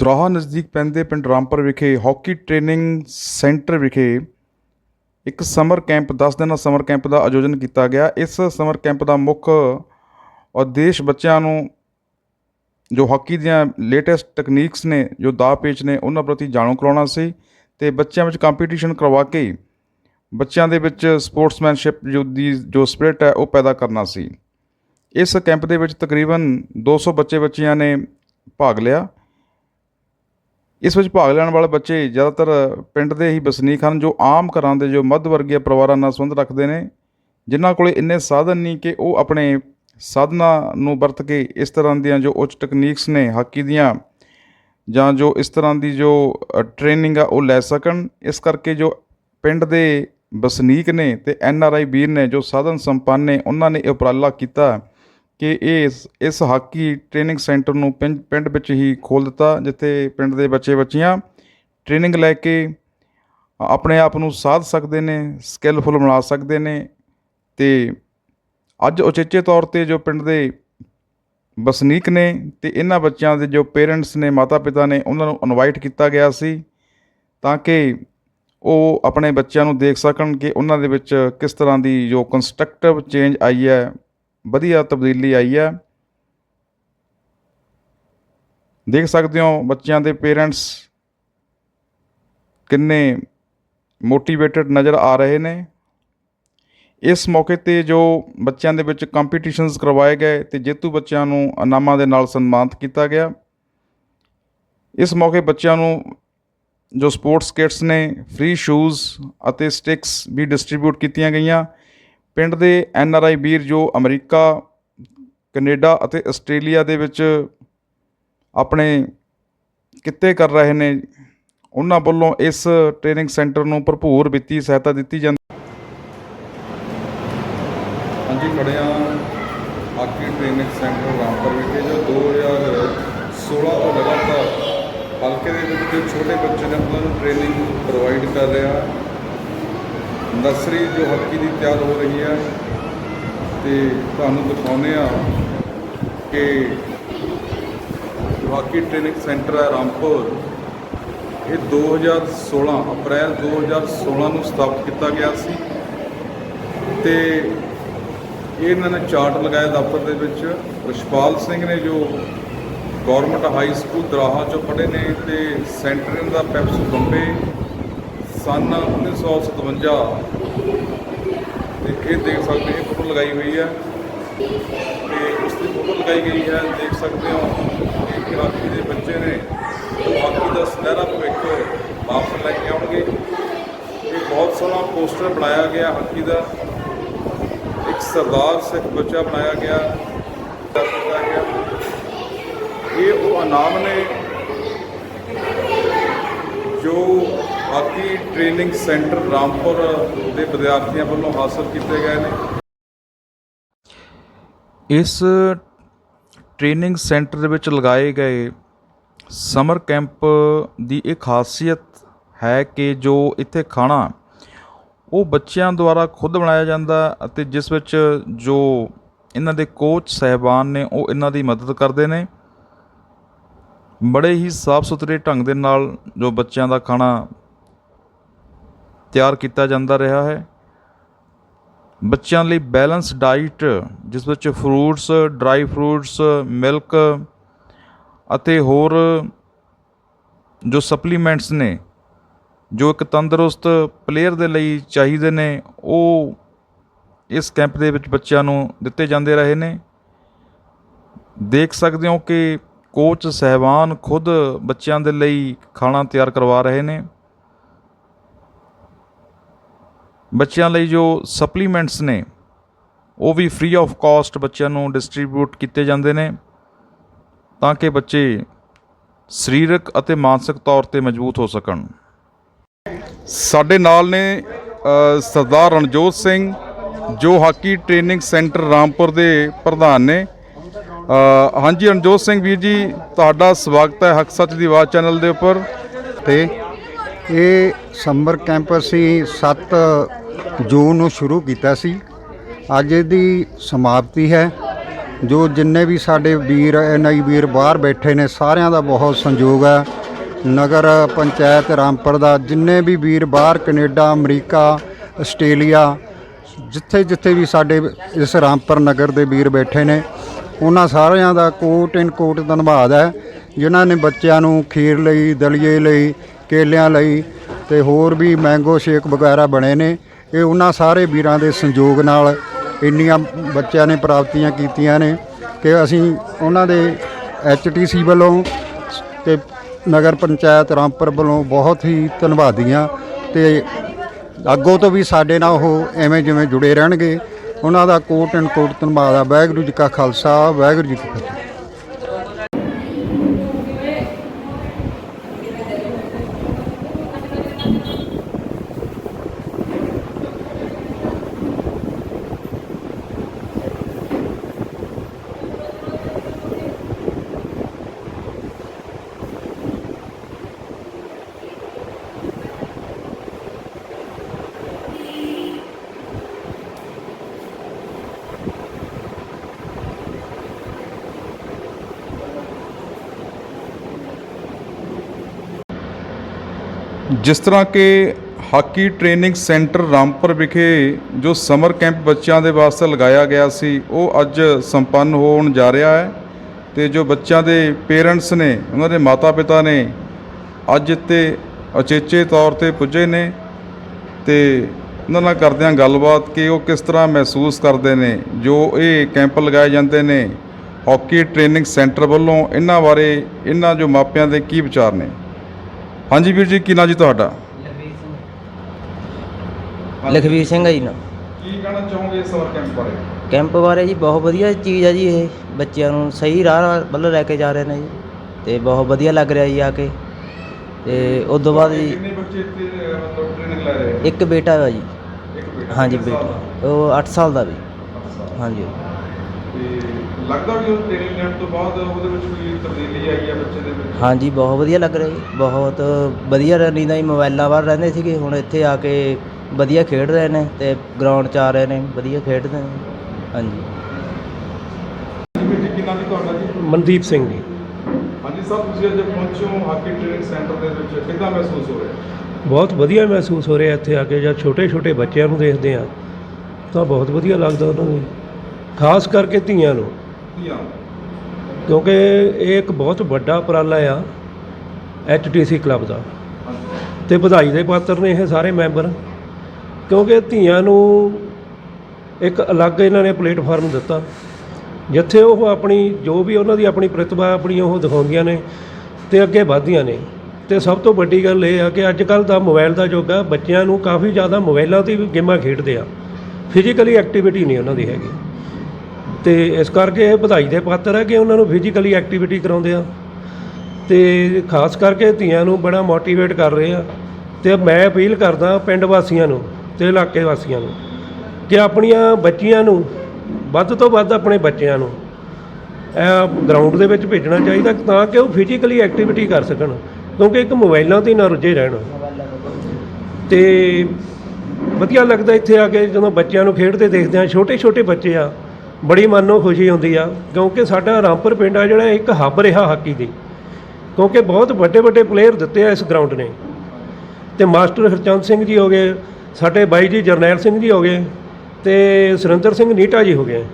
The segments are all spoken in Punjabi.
ਦਰਾਹਾ ਨਜ਼ਦੀਕ ਪੈਂਦੇ ਪਿੰਡ ਰਾਮਪੁਰ ਵਿਖੇ ਹਾਕੀ ਟ੍ਰੇਨਿੰਗ ਸੈਂਟਰ ਵਿਖੇ ਇੱਕ ਸਮਰ ਕੈਂਪ 10 ਦਿਨਾਂ ਸਮਰ ਕੈਂਪ ਦਾ ਆਯੋਜਨ ਕੀਤਾ ਗਿਆ। ਇਸ ਸਮਰ ਕੈਂਪ ਦਾ ਮੁੱਖ ਉਦੇਸ਼ ਬੱਚਿਆਂ ਨੂੰ ਜੋ ਹਾਕੀ ਦੀਆਂ ਲੇਟੈਸਟ ਟੈਕਨੀਕਸ ਨੇ, ਜੋ ਦਾਅ ਪੇਚ ਨੇ, ਉਹਨਾਂ ਪ੍ਰਤੀ ਜਾਣੂ ਕਰਾਉਣਾ ਸੀ ਤੇ ਬੱਚਿਆਂ ਵਿੱਚ ਕੰਪੀਟੀਸ਼ਨ ਕਰਵਾ ਕੇ ਬੱਚਿਆਂ ਦੇ ਵਿੱਚ ਸਪੋਰਟਸਮੈਨਸ਼ਿਪ ਜੋ ਦੀ, ਜੋ ਸਪਿਰਿਟ ਹੈ, ਉਹ ਪੈਦਾ ਕਰਨਾ ਸੀ। ਇਸ ਕੈਂਪ ਦੇ ਵਿੱਚ ਤਕਰੀਬਨ 200 ਬੱਚੇ ਬੱਚੀਆਂ ਨੇ ਭਾਗ ਲਿਆ। ਇਸ ਵਿੱਚ ਭਾਗ ਲੈਣ ਵਾਲੇ ਬੱਚੇ ਜ਼ਿਆਦਾਤਰ ਪਿੰਡ ਦੇ ਹੀ ਵਸਨੀਕ ਹਨ, ਜੋ ਆਮ ਘਰਾਂ ਦੇ, ਜੋ ਮੱਧ ਵਰਗੀ ਪਰਿਵਾਰਾਂ ਨਾਲ ਸੰਬੰਧ ਰੱਖਦੇ ਨੇ, ਜਿਨ੍ਹਾਂ ਕੋਲੇ ਇੰਨੇ ਸਾਧਨ ਨਹੀਂ ਕਿ ਉਹ ਆਪਣੇ ਸਾਧਨਾਂ ਨੂੰ ਵਰਤ ਕੇ ਇਸ ਤਰ੍ਹਾਂ ਦੀਆਂ ਜੋ ਉੱਚ ਟੈਕਨੀਕਸ ਨੇ, ਹਾਕੀ ਦੀਆਂ, ਜਾਂ ਜੋ ਇਸ ਤਰ੍ਹਾਂ ਦੀ ਜੋ ਟ੍ਰੇਨਿੰਗ ਆ, ਉਹ ਲੈ ਸਕਣ। ਇਸ ਕਰਕੇ ਜੋ ਪਿੰਡ ਦੇ ਵਸਨੀਕ ਨੇ ਤੇ ਐਨ ਆਰ ਆਈ ਵੀਰ ਨੇ ਜੋ ਸਾਧਨ ਸੰਪੰਨ ਨੇ ਉਹਨਾਂ ਨੇ ਇਹ ਉਪਰਾਲਾ ਕੀਤਾ। ਕਿ ਇਸ ਇਸ ਹਾਕੀ ਟ੍ਰੇਨਿੰਗ ਸੈਂਟਰ ਨੂੰ ਪਿੰਡ ਪਿੰਡ ਵਿੱਚ ਹੀ ਖੋਲ੍ਹ ਦਿੱਤਾ, ਜਿੱਥੇ ਪਿੰਡ ਦੇ ਬੱਚੇ ਬੱਚੀਆਂ ਟ੍ਰੇਨਿੰਗ ਲੈ ਕੇ ਆਪਣੇ ਆਪ ਨੂੰ ਸਾਧ ਸਕਦੇ ਨੇ ਸਕਿੱਲਫੁਲ ਬਣਾ ਸਕਦੇ ਨੇ ਤੇ ਅੱਜ ਉਚੇਚੇ ਤੌਰ ਤੇ ਜੋ ਪਿੰਡ ਦੇ ਵਸਨੀਕ ਨੇ ਤੇ ਇਹਨਾਂ ਬੱਚਿਆਂ ਦੇ ਜੋ ਪੇਰੈਂਟਸ ਨੇ ਮਾਤਾ ਪਿਤਾ ਨੇ, ਉਹਨਾਂ ਨੂੰ ਇਨਵਾਈਟ ਕੀਤਾ ਗਿਆ ਸੀ ਤਾਂ ਕਿ ਉਹ ਆਪਣੇ ਬੱਚਿਆਂ ਨੂੰ ਦੇਖ ਸਕਣ ਕਿ ਉਹਨਾਂ ਦੇ ਵਿੱਚ ਕਿਸ ਤਰ੍ਹਾਂ ਦੀ ਜੋ ਕੰਸਟਰਕਟਿਵ ਚੇਂਜ ਆਈ ਹੈ ਵਧੀਆ ਤਬਦੀਲੀ ਆਈ ਹੈ। ਦੇਖ ਸਕਦੇ ਹੋ ਬੱਚਿਆਂ ਦੇ ਪੇਰੈਂਟਸ ਕਿੰਨੇ ਮੋਟੀਵੇਟਡ ਨਜ਼ਰ ਆ ਰਹੇ ਨੇ। ਇਸ ਮੌਕੇ ਤੇ ਜੋ ਬੱਚਿਆਂ ਦੇ ਵਿੱਚ ਕੰਪੀਟੀਸ਼ਨਸ ਕਰਵਾਏ ਗਏ ਤੇ ਜੇਤੂ ਬੱਚਿਆਂ ਨੂੰ ਇਨਾਮਾਂ ਦੇ ਨਾਲ ਸਨਮਾਨਿਤ ਕੀਤਾ ਗਿਆ। ਇਸ ਮੌਕੇ ਬੱਚਿਆਂ ਨੂੰ ਜੋ ਸਪੋਰਟਸ ਕਿਟਸ ਨੇ, ਫ੍ਰੀ ਸ਼ੂਜ਼ ਅਤੇ ਸਟਿਕਸ ਵੀ ਡਿਸਟ੍ਰੀਬਿਊਟ ਕੀਤੀਆਂ ਗਈਆਂ। ਪਿੰਡ ਦੇ ਐਨ ਆਰ ਆਈ ਵੀਰ ਜੋ ਅਮਰੀਕਾ, ਕੈਨੇਡਾ ਅਤੇ ਆਸਟ੍ਰੇਲੀਆ ਦੇ ਵਿੱਚ ਆਪਣੇ ਕਿੱਤੇ ਕਰ ਰਹੇ ਨੇ, ਉਹਨਾਂ ਵੱਲੋਂ ਇਸ ਟ੍ਰੇਨਿੰਗ ਸੈਂਟਰ ਨੂੰ ਭਰਪੂਰ ਵਿੱਤੀ ਸਹਾਇਤਾ ਦਿੱਤੀ ਜਾਂਦੀ ਹਾਂਜੀ ਖੜਿਆ ਹਾਕੀ ਟ੍ਰੇਨਿੰਗ ਸੈਂਟਰ ਰਾਮਪੁਰ ਵਿਖੇ, ਜੋ 2016 ਤੋਂ ਲਗਾਤਾਰ ਹਲਕੇ ਦੇ ਵਿੱਚ ਛੋਟੇ ਬੱਚੇ ਨੇ ਉਹਨਾਂ ਨੂੰ ਟ੍ਰੇਨਿੰਗ ਪ੍ਰੋਵਾਈਡ ਕਰ ਰਿਹਾ। ਨਰਸਰੀ ਜੋ ਹਾਕੀ ਦੀ ਤਿਆਰ ਹੋ ਰਹੀ ਹੈ ਤੇ ਤੁਹਾਨੂੰ ਦਿਖਾਉਂਦੇ ਆ ਕਿ ਹਾਕੀ ਟ੍ਰੇਨਿੰਗ ਸੈਂਟਰ ਹੈ ਰਾਮਪੁਰ। ਇਹ 2016 ਅਪ੍ਰੈਲ 2016 ਨੂੰ ਸਥਾਪਿਤ ਕੀਤਾ ਗਿਆ ਸੀ ਤੇ ਇਹਨਾਂ ਨੇ ਚਾਰਟ ਲਗਾਇਆ ਦਫ਼ਤਰ ਦੇ ਵਿੱਚ। ਰਿਸ਼ਪਾਲ ਸਿੰਘ ਨੇ ਜੋ ਗਵਰਨਮੈਂਟ ਹਾਈ ਸਕੂਲ ਦਰਾਹਾ ਚੋਂ ਪੜ੍ਹੇ ਨੇ ਤੇ ਸੈਂਟਰ ਇਹਨਾਂ ਦਾ ਪੈਪਸੂ ਬੰਬੇ ਸਨ 1957 ਤੇ ਇਹ ਦੇਖ ਸਕਦੇ ਹੋ ਫੋਟੋ ਲਗਾਈ ਹੋਈ ਹੈ। ਤੇ ਉਸ ਦੀ ਫੋਟੋ ਲਗਾਈ ਗਈ ਹੈ। ਦੇਖ ਸਕਦੇ ਹੋ ਕਿ ਹਾਕੀ ਦੇ ਬੱਚੇ ਨੇ ਜੋ ਹਾਕੀ ਦਾ ਸੁਨਹਿਰਾ ਭਵਿੱਖ ਵਾਪਸ ਲੈ ਕੇ ਆਉਣਗੇ। ਇਹ ਬਹੁਤ ਸੋਹਣਾ ਪੋਸਟਰ ਬਣਾਇਆ ਗਿਆ ਹਾਕੀ ਦਾ। ਇੱਕ ਸਰਦਾਰ ਸਿੱਖ ਬੱਚਾ ਬਣਾਇਆ ਗਿਆ ਕੀਤਾ ਗਿਆ। ਇਹ ਉਹ ਇਨਾਮ ਨੇ ਜੋ ਹਾਕੀ ਟ੍ਰੇਨਿੰਗ ਸੈਂਟਰ ਰਾਮਪੁਰ ਦੇ ਵਿਦਿਆਰਥੀਆਂ ਵੱਲੋਂ ਹਾਸਲ ਕੀਤੇ ਗਏ ਨੇ। ਇਸ ਟ੍ਰੇਨਿੰਗ ਸੈਂਟਰ ਦੇ ਵਿੱਚ ਲਗਾਏ ਗਏ ਸਮਰ ਕੈਂਪ ਦੀ ਇਹ ਖਾਸੀਅਤ ਹੈ ਕਿ ਜੋ ਇੱਥੇ ਖਾਣਾ, ਉਹ ਬੱਚਿਆਂ ਦੁਆਰਾ ਖੁਦ ਬਣਾਇਆ ਜਾਂਦਾ ਅਤੇ ਜਿਸ ਵਿੱਚ ਜੋ ਇਹਨਾਂ ਦੇ ਕੋਚ ਸਹਿਬਾਨ ਨੇ, ਉਹ ਇਹਨਾਂ ਦੀ ਮਦਦ ਕਰਦੇ ਨੇ। ਬੜੇ ਹੀ ਸਾਫ਼ ਸੁਥਰੇ ਢੰਗ ਦੇ ਨਾਲ ਜੋ ਬੱਚਿਆਂ ਦਾ ਖਾਣਾ ਤਿਆਰ ਕੀਤਾ ਜਾਂਦਾ ਰਿਹਾ ਹੈ। ਬੱਚਿਆਂ ਲਈ ਬੈਲੈਂਸ ਡਾਈਟ ਜਿਸ ਵਿੱਚ ਫਰੂਟਸ ਡਰਾਈ ਫਰੂਟਸ ਮਿਲਕ ਅਤੇ ਹੋਰ ਜੋ ਸਪਲੀਮੈਂਟਸ ਨੇ, ਜੋ ਇੱਕ ਤੰਦਰੁਸਤ ਪਲੇਅਰ ਦੇ ਲਈ ਚਾਹੀਦੇ ਨੇ, ਉਹ ਇਸ ਕੈਂਪ ਦੇ ਵਿੱਚ ਬੱਚਿਆਂ ਨੂੰ ਦਿੱਤੇ ਜਾਂਦੇ ਰਹੇ ਨੇ। ਦੇਖ ਸਕਦੇ ਹੋ ਕਿ ਕੋਚ ਸਹਿਬਾਨ ਖੁਦ ਬੱਚਿਆਂ ਦੇ ਲਈ ਖਾਣਾ ਤਿਆਰ ਕਰਵਾ ਰਹੇ ਨੇ। ਬੱਚਿਆਂ ਲਈ ਜੋ ਸਪਲੀਮੈਂਟਸ ਨੇ, ਉਹ ਵੀ ਫ੍ਰੀ ਆਫ ਕਾਸਟ ਬੱਚਿਆਂ ਨੂੰ ਡਿਸਟ੍ਰੀਬਿਊਟ ਕੀਤੇ ਜਾਂਦੇ ਨੇ, ਤਾਂ ਕਿ ਬੱਚੇ ਸਰੀਰਕ ਅਤੇ ਮਾਨਸਿਕ ਤੌਰ ਤੇ ਮਜ਼ਬੂਤ ਹੋ ਸਕਣ। ਸਾਡੇ ਨਾਲ ਨੇ ਸਰਦਾਰ ਰਣਜੋਤ ਸਿੰਘ, ਜੋ ਹਾਕੀ ਟ੍ਰੇਨਿੰਗ ਸੈਂਟਰ ਰਾਮਪੁਰ ਦੇ ਪ੍ਰਧਾਨ ਨੇ। ਹਾਂਜੀ ਰਣਜੋਤ ਸਿੰਘ ਵੀਰ ਜੀ, ਤੁਹਾਡਾ ਸਵਾਗਤ ਹੈ ਹੱਕ ਸੱਚ ਦੀ ਆਵਾਜ਼ ਚੈਨਲ ਦੇ ਉੱਪਰ। ਤੇ ਇਹ ਸਮਰ ਕੈਂਪ ਅਸੀਂ 7 ਜੂਨ ਨੂੰ ਸ਼ੁਰੂ ਕੀਤਾ ਸੀ, ਅੱਜ ਇਹਦੀ ਸਮਾਪਤੀ ਹੈ। ਜੋ ਜਿੰਨੇ ਵੀ ਸਾਡੇ ਵੀਰ ਐਨਆਈ ਵੀਰ ਬਾਹਰ ਬੈਠੇ ਨੇ, ਸਾਰਿਆਂ ਦਾ ਬਹੁਤ ਸੰਯੋਗ ਹੈ। ਨਗਰ ਪੰਚਾਇਤ ਰਾਮਪੁਰ ਦਾ ਜਿੰਨੇ ਵੀ ਵੀਰ ਬਾਹਰ ਕੈਨੇਡਾ, ਅਮਰੀਕਾ, ਆਸਟ੍ਰੇਲੀਆ ਜਿੱਥੇ ਜਿੱਥੇ ਵੀ ਸਾਡੇ ਇਸ ਰਾਮਪੁਰ ਨਗਰ ਦੇ ਵੀਰ ਬੈਠੇ ਨੇ, ਉਹਨਾਂ ਸਾਰਿਆਂ ਦਾ ਕੋਟ ਇਨ ਕੋਟ ਧੰਨਵਾਦ ਹੈ। ਜਿਨ੍ਹਾਂ ਨੇ ਬੱਚਿਆਂ ਨੂੰ ਖੀਰ ਲਈ, ਦਲੀਏ ਲਈ, ਕੇਲਿਆਂ ਲਈ ਤੇ ਹੋਰ ਵੀ ਮੈਂਗੋ ਸ਼ੇਕ ਵਗੈਰਾ ਬਣੇ ਨੇ। ਇਹ ਉਹਨਾਂ ਸਾਰੇ ਵੀਰਾਂ ਦੇ ਸੰਯੋਗ ਨਾਲ ਇੰਨੀਆਂ ਬੱਚਿਆਂ ਨੇ ਪ੍ਰਾਪਤੀਆਂ ਕੀਤੀਆਂ ਨੇ ਕਿ ਅਸੀਂ ਉਹਨਾਂ ਦੇ ਐਚਟੀਸੀ ਵੱਲੋਂ ਤੇ ਨਗਰ ਪੰਚਾਇਤ ਰਾਮਪੁਰ ਵੱਲੋਂ ਬਹੁਤ ਹੀ ਧੰਨਵਾਦੀ ਹਾਂ ਤੇ ਅੱਗੋਂ ਤੋਂ ਵੀ ਸਾਡੇ ਨਾਲ ਉਹ ਐਵੇਂ ਜਿਵੇਂ ਜੁੜੇ ਰਹਿਣਗੇ। ਉਹਨਾਂ ਦਾ ਕੋਟ ਐਂਡ ਕੋਟ ਧੰਨਵਾਦ ਆ। ਵਾਹਿਗੁਰੂ ਜੀ ਕਾ ਖਾਲਸਾ, ਵਾਹਿਗੁਰੂ ਜੀ ਕੀ ਫਤਿਹ। ਜਿਸ ਤਰ੍ਹਾਂ ਕਿ ਹਾਕੀ ਟ੍ਰੇਨਿੰਗ ਸੈਂਟਰ ਰਾਮਪੁਰ ਵਿਖੇ ਜੋ ਸਮਰ ਕੈਂਪ ਬੱਚਿਆਂ ਦੇ ਵਾਸਤੇ ਲਗਾਇਆ ਗਿਆ ਸੀ, ਉਹ ਅੱਜ ਸੰਪੰਨ ਹੋਣ ਜਾ ਰਿਹਾ ਹੈ ਤੇ ਜੋ ਬੱਚਿਆਂ ਦੇ ਪੇਰੈਂਟਸ ਨੇ, ਉਹਨਾਂ ਦੇ ਮਾਤਾ-ਪਿਤਾ ਨੇ ਅੱਜ ਇੱਥੇ ਅਚੇਚੇ ਤੌਰ ਤੇ ਪੁੱਜੇ ਨੇ ਤੇ ਉਹਨਾਂ ਨਾਲ ਕਰਦੇ ਹਾਂ ਗੱਲਬਾਤ ਕਿ ਉਹ ਕਿਸ ਤਰ੍ਹਾਂ ਮਹਿਸੂਸ ਕਰਦੇ ਨੇ, ਜੋ ਇਹ ਕੈਂਪ ਲਗਾਏ ਜਾਂਦੇ ਨੇ, ਹਾਕੀ ਟ੍ਰੇਨਿੰਗ ਸੈਂਟਰ ਵੱਲੋਂ ਇਹਨਾਂ ਬਾਰੇ, ਇਹਨਾਂ ਜੋ ਮਾਪਿਆਂ ਦੇ ਕੀ ਵਿਚਾਰ ਨੇ? ਹਾਂਜੀ ਵੀਰ ਜੀ ਕੀ ਨਾਂ ਜੀ ਤੁਹਾਡਾ? ਲਖਵੀਰ ਸਿੰਘ। ਹੈ ਜੀ ਨਾ। ਕੀ ਕਹਿਣਾ ਚਾਹੋਗੇ ਸਮਰ ਕੈਂਪ ਬਾਰੇ? ਕੈਂਪ ਬਾਰੇ ਜੀ ਬਹੁਤ ਵਧੀਆ ਚੀਜ਼ ਹੈ ਜੀ ਇਹ। ਬੱਚਿਆਂ ਨੂੰ ਸਹੀ ਰਾਹ ਵੱਲ ਲੈ ਕੇ ਜਾ ਰਹੇ ਨੇ ਜੀ। ਤੇ ਬਹੁਤ ਵਧੀਆ ਲੱਗ ਰਿਹਾ ਜੀ ਆ ਕੇ। ਤੇ ਉਸ ਤੋਂ ਬਾਅਦ ਜੀ ਕਿੰਨੇ ਬੱਚੇ ਇੱਥੇ ਮਤਲਬ ਟ੍ਰੇਨਿੰਗ ਲੈ ਰਹੇ ਇੱਕ ਬੇਟਾ ਹੈ ਜੀ। ਇੱਕ ਬੇਟਾ। ਹਾਂਜੀ ਬੇਟਾ। ਉਹ 8 ਸਾਲ ਦਾ ਵੀ। ਹਾਂਜੀ। ਤੇ ਲੱਗਦਾ ਵੀ ਉਹ ਟ੍ਰੇਨਿੰਗ ਲੈਣ ਤੋਂ ਬਾਅਦ ਉਹਦੇ ਵਿੱਚ ਕੋਈ ਤਬਦੀਲੀ ਆਈ ਹੈ ਬੱਚੇ ਦੇ ਵਿੱਚ? ਹਾਂਜੀ ਬਹੁਤ ਵਧੀਆ ਲੱਗ ਰਿਹਾ ਜੀ। ਬਹੁਤ ਵਧੀਆ ਰਹਿੰਦੀ ਦਾ ਜੀ ਮੋਬਾਈਲਾਂ ਬਾਹਰ ਰਹਿੰਦੇ ਸੀਗੇ। ਹੁਣ ਇੱਥੇ ਆ ਕੇ ਵਧੀਆ ਖੇਡ ਰਹੇ ਨੇ ਤੇ ਗਰਾਊਂਡ 'ਚ ਆ ਰਹੇ ਨੇ ਵਧੀਆ ਖੇਡਦੇ ਨੇ। ਹਾਂਜੀ। ਜੀ ਤੁਹਾਡਾ ਜੀ? ਮਨਦੀਪ ਸਿੰਘ ਜੀ। ਹਾਂਜੀ ਸਾਹਿਬ ਤੁਸੀਂ ਅੱਜ ਪਹੁੰਚੇ ਹੋ ਹਾਕੀ ਟ੍ਰੇਨਿੰਗ ਸੈਂਟਰ ਦੇ ਵਿੱਚ। ਕਿੱਦਾਂ ਮਹਿਸੂਸ ਹੋ ਰਿਹਾ? ਬਹੁਤ ਵਧੀਆ ਮਹਿਸੂਸ ਹੋ ਰਿਹਾ ਇੱਥੇ ਆ ਕੇ। ਜਦ ਛੋਟੇ ਛੋਟੇ ਬੱਚਿਆਂ ਨੂੰ ਦੇਖਦੇ ਆ ਤਾਂ ਬਹੁਤ ਵਧੀਆ ਲੱਗਦਾ ਉਹਨਾਂ ਨੂੰ। ਖਾਸ ਕਰਕੇ ਧੀਆਂ ਨੂੰ। ਕਿਉਂਕਿ ਇਹ ਇੱਕ ਬਹੁਤ ਵੱਡਾ ਉਪਰਾਲਾ ਆ ਐਚਟੀਸੀ ਕਲੱਬ ਦਾ। ਤੇ ਵਧਾਈ ਦੇ ਪਾਤਰ ਨੇ ਇਹ ਸਾਰੇ ਮੈਂਬਰ। ਕਿਉਂਕਿ ਧੀਆਂ ਨੂੰ ਇੱਕ ਅਲੱਗ ਇਹਨਾਂ ਨੇ ਪਲੇਟਫਾਰਮ ਦਿੱਤਾ। ਜਿੱਥੇ ਉਹ ਆਪਣੀ ਜੋ ਵੀ ਉਹਨਾਂ ਦੀ ਆਪਣੀ ਪ੍ਰਤਿਭਾ ਆਪਣੀ ਉਹ ਦਿਖਾਉਂਦੀਆਂ ਨੇ ਤੇ ਅੱਗੇ ਵਧਦੀਆਂ ਨੇ। ਤੇ ਸਭ ਤੋਂ ਵੱਡੀ ਗੱਲ ਇਹ ਆ ਕਿ ਅੱਜ ਕੱਲ ਦਾ ਮੋਬਾਈਲ ਦਾ ਯੁੱਗ ਆ ਬੱਚਿਆਂ ਨੂੰ ਕਾਫੀ ਜ਼ਿਆਦਾ ਮੋਬਾਈਲਾਂ ਤੇ ਵੀ ਗੇਮਾਂ ਖੇਡਦੇ ਆ। ਫਿਜ਼ੀਕਲੀ ਐਕਟੀਵਿਟੀ ਨਹੀਂ ਉਹਨਾਂ ਦੀ ਹੈਗੀ। ਤੇ ਇਸ ਕਰਕੇ ਇਹ ਵਧਾਈ ਦੇ ਪਾਤਰ ਹੈ ਕਿ ਉਹਨਾਂ ਨੂੰ ਫਿਜ਼ੀਕਲੀ ਐਕਟੀਵਿਟੀ ਕਰਾਉਂਦੇ ਆ। ਤੇ ਖਾਸ ਕਰਕੇ ਧੀਆਂ ਨੂੰ ਬੜਾ ਮੋਟੀਵੇਟ ਕਰ ਰਹੇ ਆ। ਤੇ ਮੈਂ ਅਪੀਲ ਕਰਦਾ ਪਿੰਡ ਵਾਸੀਆਂ ਨੂੰ ਤੇ ਇਲਾਕੇ ਵਾਸੀਆਂ ਨੂੰ ਕਿ ਆਪਣੀਆਂ ਬੱਚੀਆਂ ਨੂੰ, ਵੱਧ ਤੋਂ ਵੱਧ ਆਪਣੇ ਬੱਚਿਆਂ ਨੂੰ ਗਰਾਊਂਡ ਦੇ ਵਿੱਚ ਭੇਜਣਾ ਚਾਹੀਦਾ ਤਾਂ ਕਿ ਉਹ ਫਿਜ਼ੀਕਲੀ ਐਕਟੀਵਿਟੀ ਕਰ ਸਕਣ, ਕਿਉਂਕਿ ਇੱਕ ਮੋਬਾਈਲਾਂ ਤੇ ਹੀ ਨਾ ਰੁੱਝੇ ਰਹਿਣ। ਤੇ ਵਧੀਆ ਲੱਗਦਾ ਇੱਥੇ ਆ ਕੇ ਜਦੋਂ ਬੱਚਿਆਂ ਨੂੰ ਖੇਡਦੇ ਦੇਖਦੇ ਆ ਛੋਟੇ ਛੋਟੇ ਬੱਚੇ ਆ ਬੜੀ ਮਨ ਨੂੰ ਖੁਸ਼ੀ ਹੁੰਦੀ ਆ, ਕਿਉਂਕਿ ਸਾਡਾ ਰਾਮਪੁਰ ਪਿੰਡ ਆ ਜਿਹੜਾ, ਇੱਕ ਹੱਬ ਰਿਹਾ ਹਾਕੀ ਦੀ। ਕਿਉਂਕਿ ਬਹੁਤ ਵੱਡੇ ਵੱਡੇ ਪਲੇਅਰ ਦਿੱਤੇ ਆ ਇਸ ਗਰਾਊਂਡ ਨੇ। ਤੇ ਮਾਸਟਰ ਹਰਚੰਦ ਸਿੰਘ ਜੀ ਹੋ ਗਏ, ਸਾਡੇ ਬਾਈ ਜੀ ਜਰਨੈਲ ਸਿੰਘ ਜੀ ਹੋ ਗਏ, ਤੇ ਸੁਰਿੰਦਰ ਸਿੰਘ ਨੀਟਾ ਜੀ ਹੋ ਗਏ।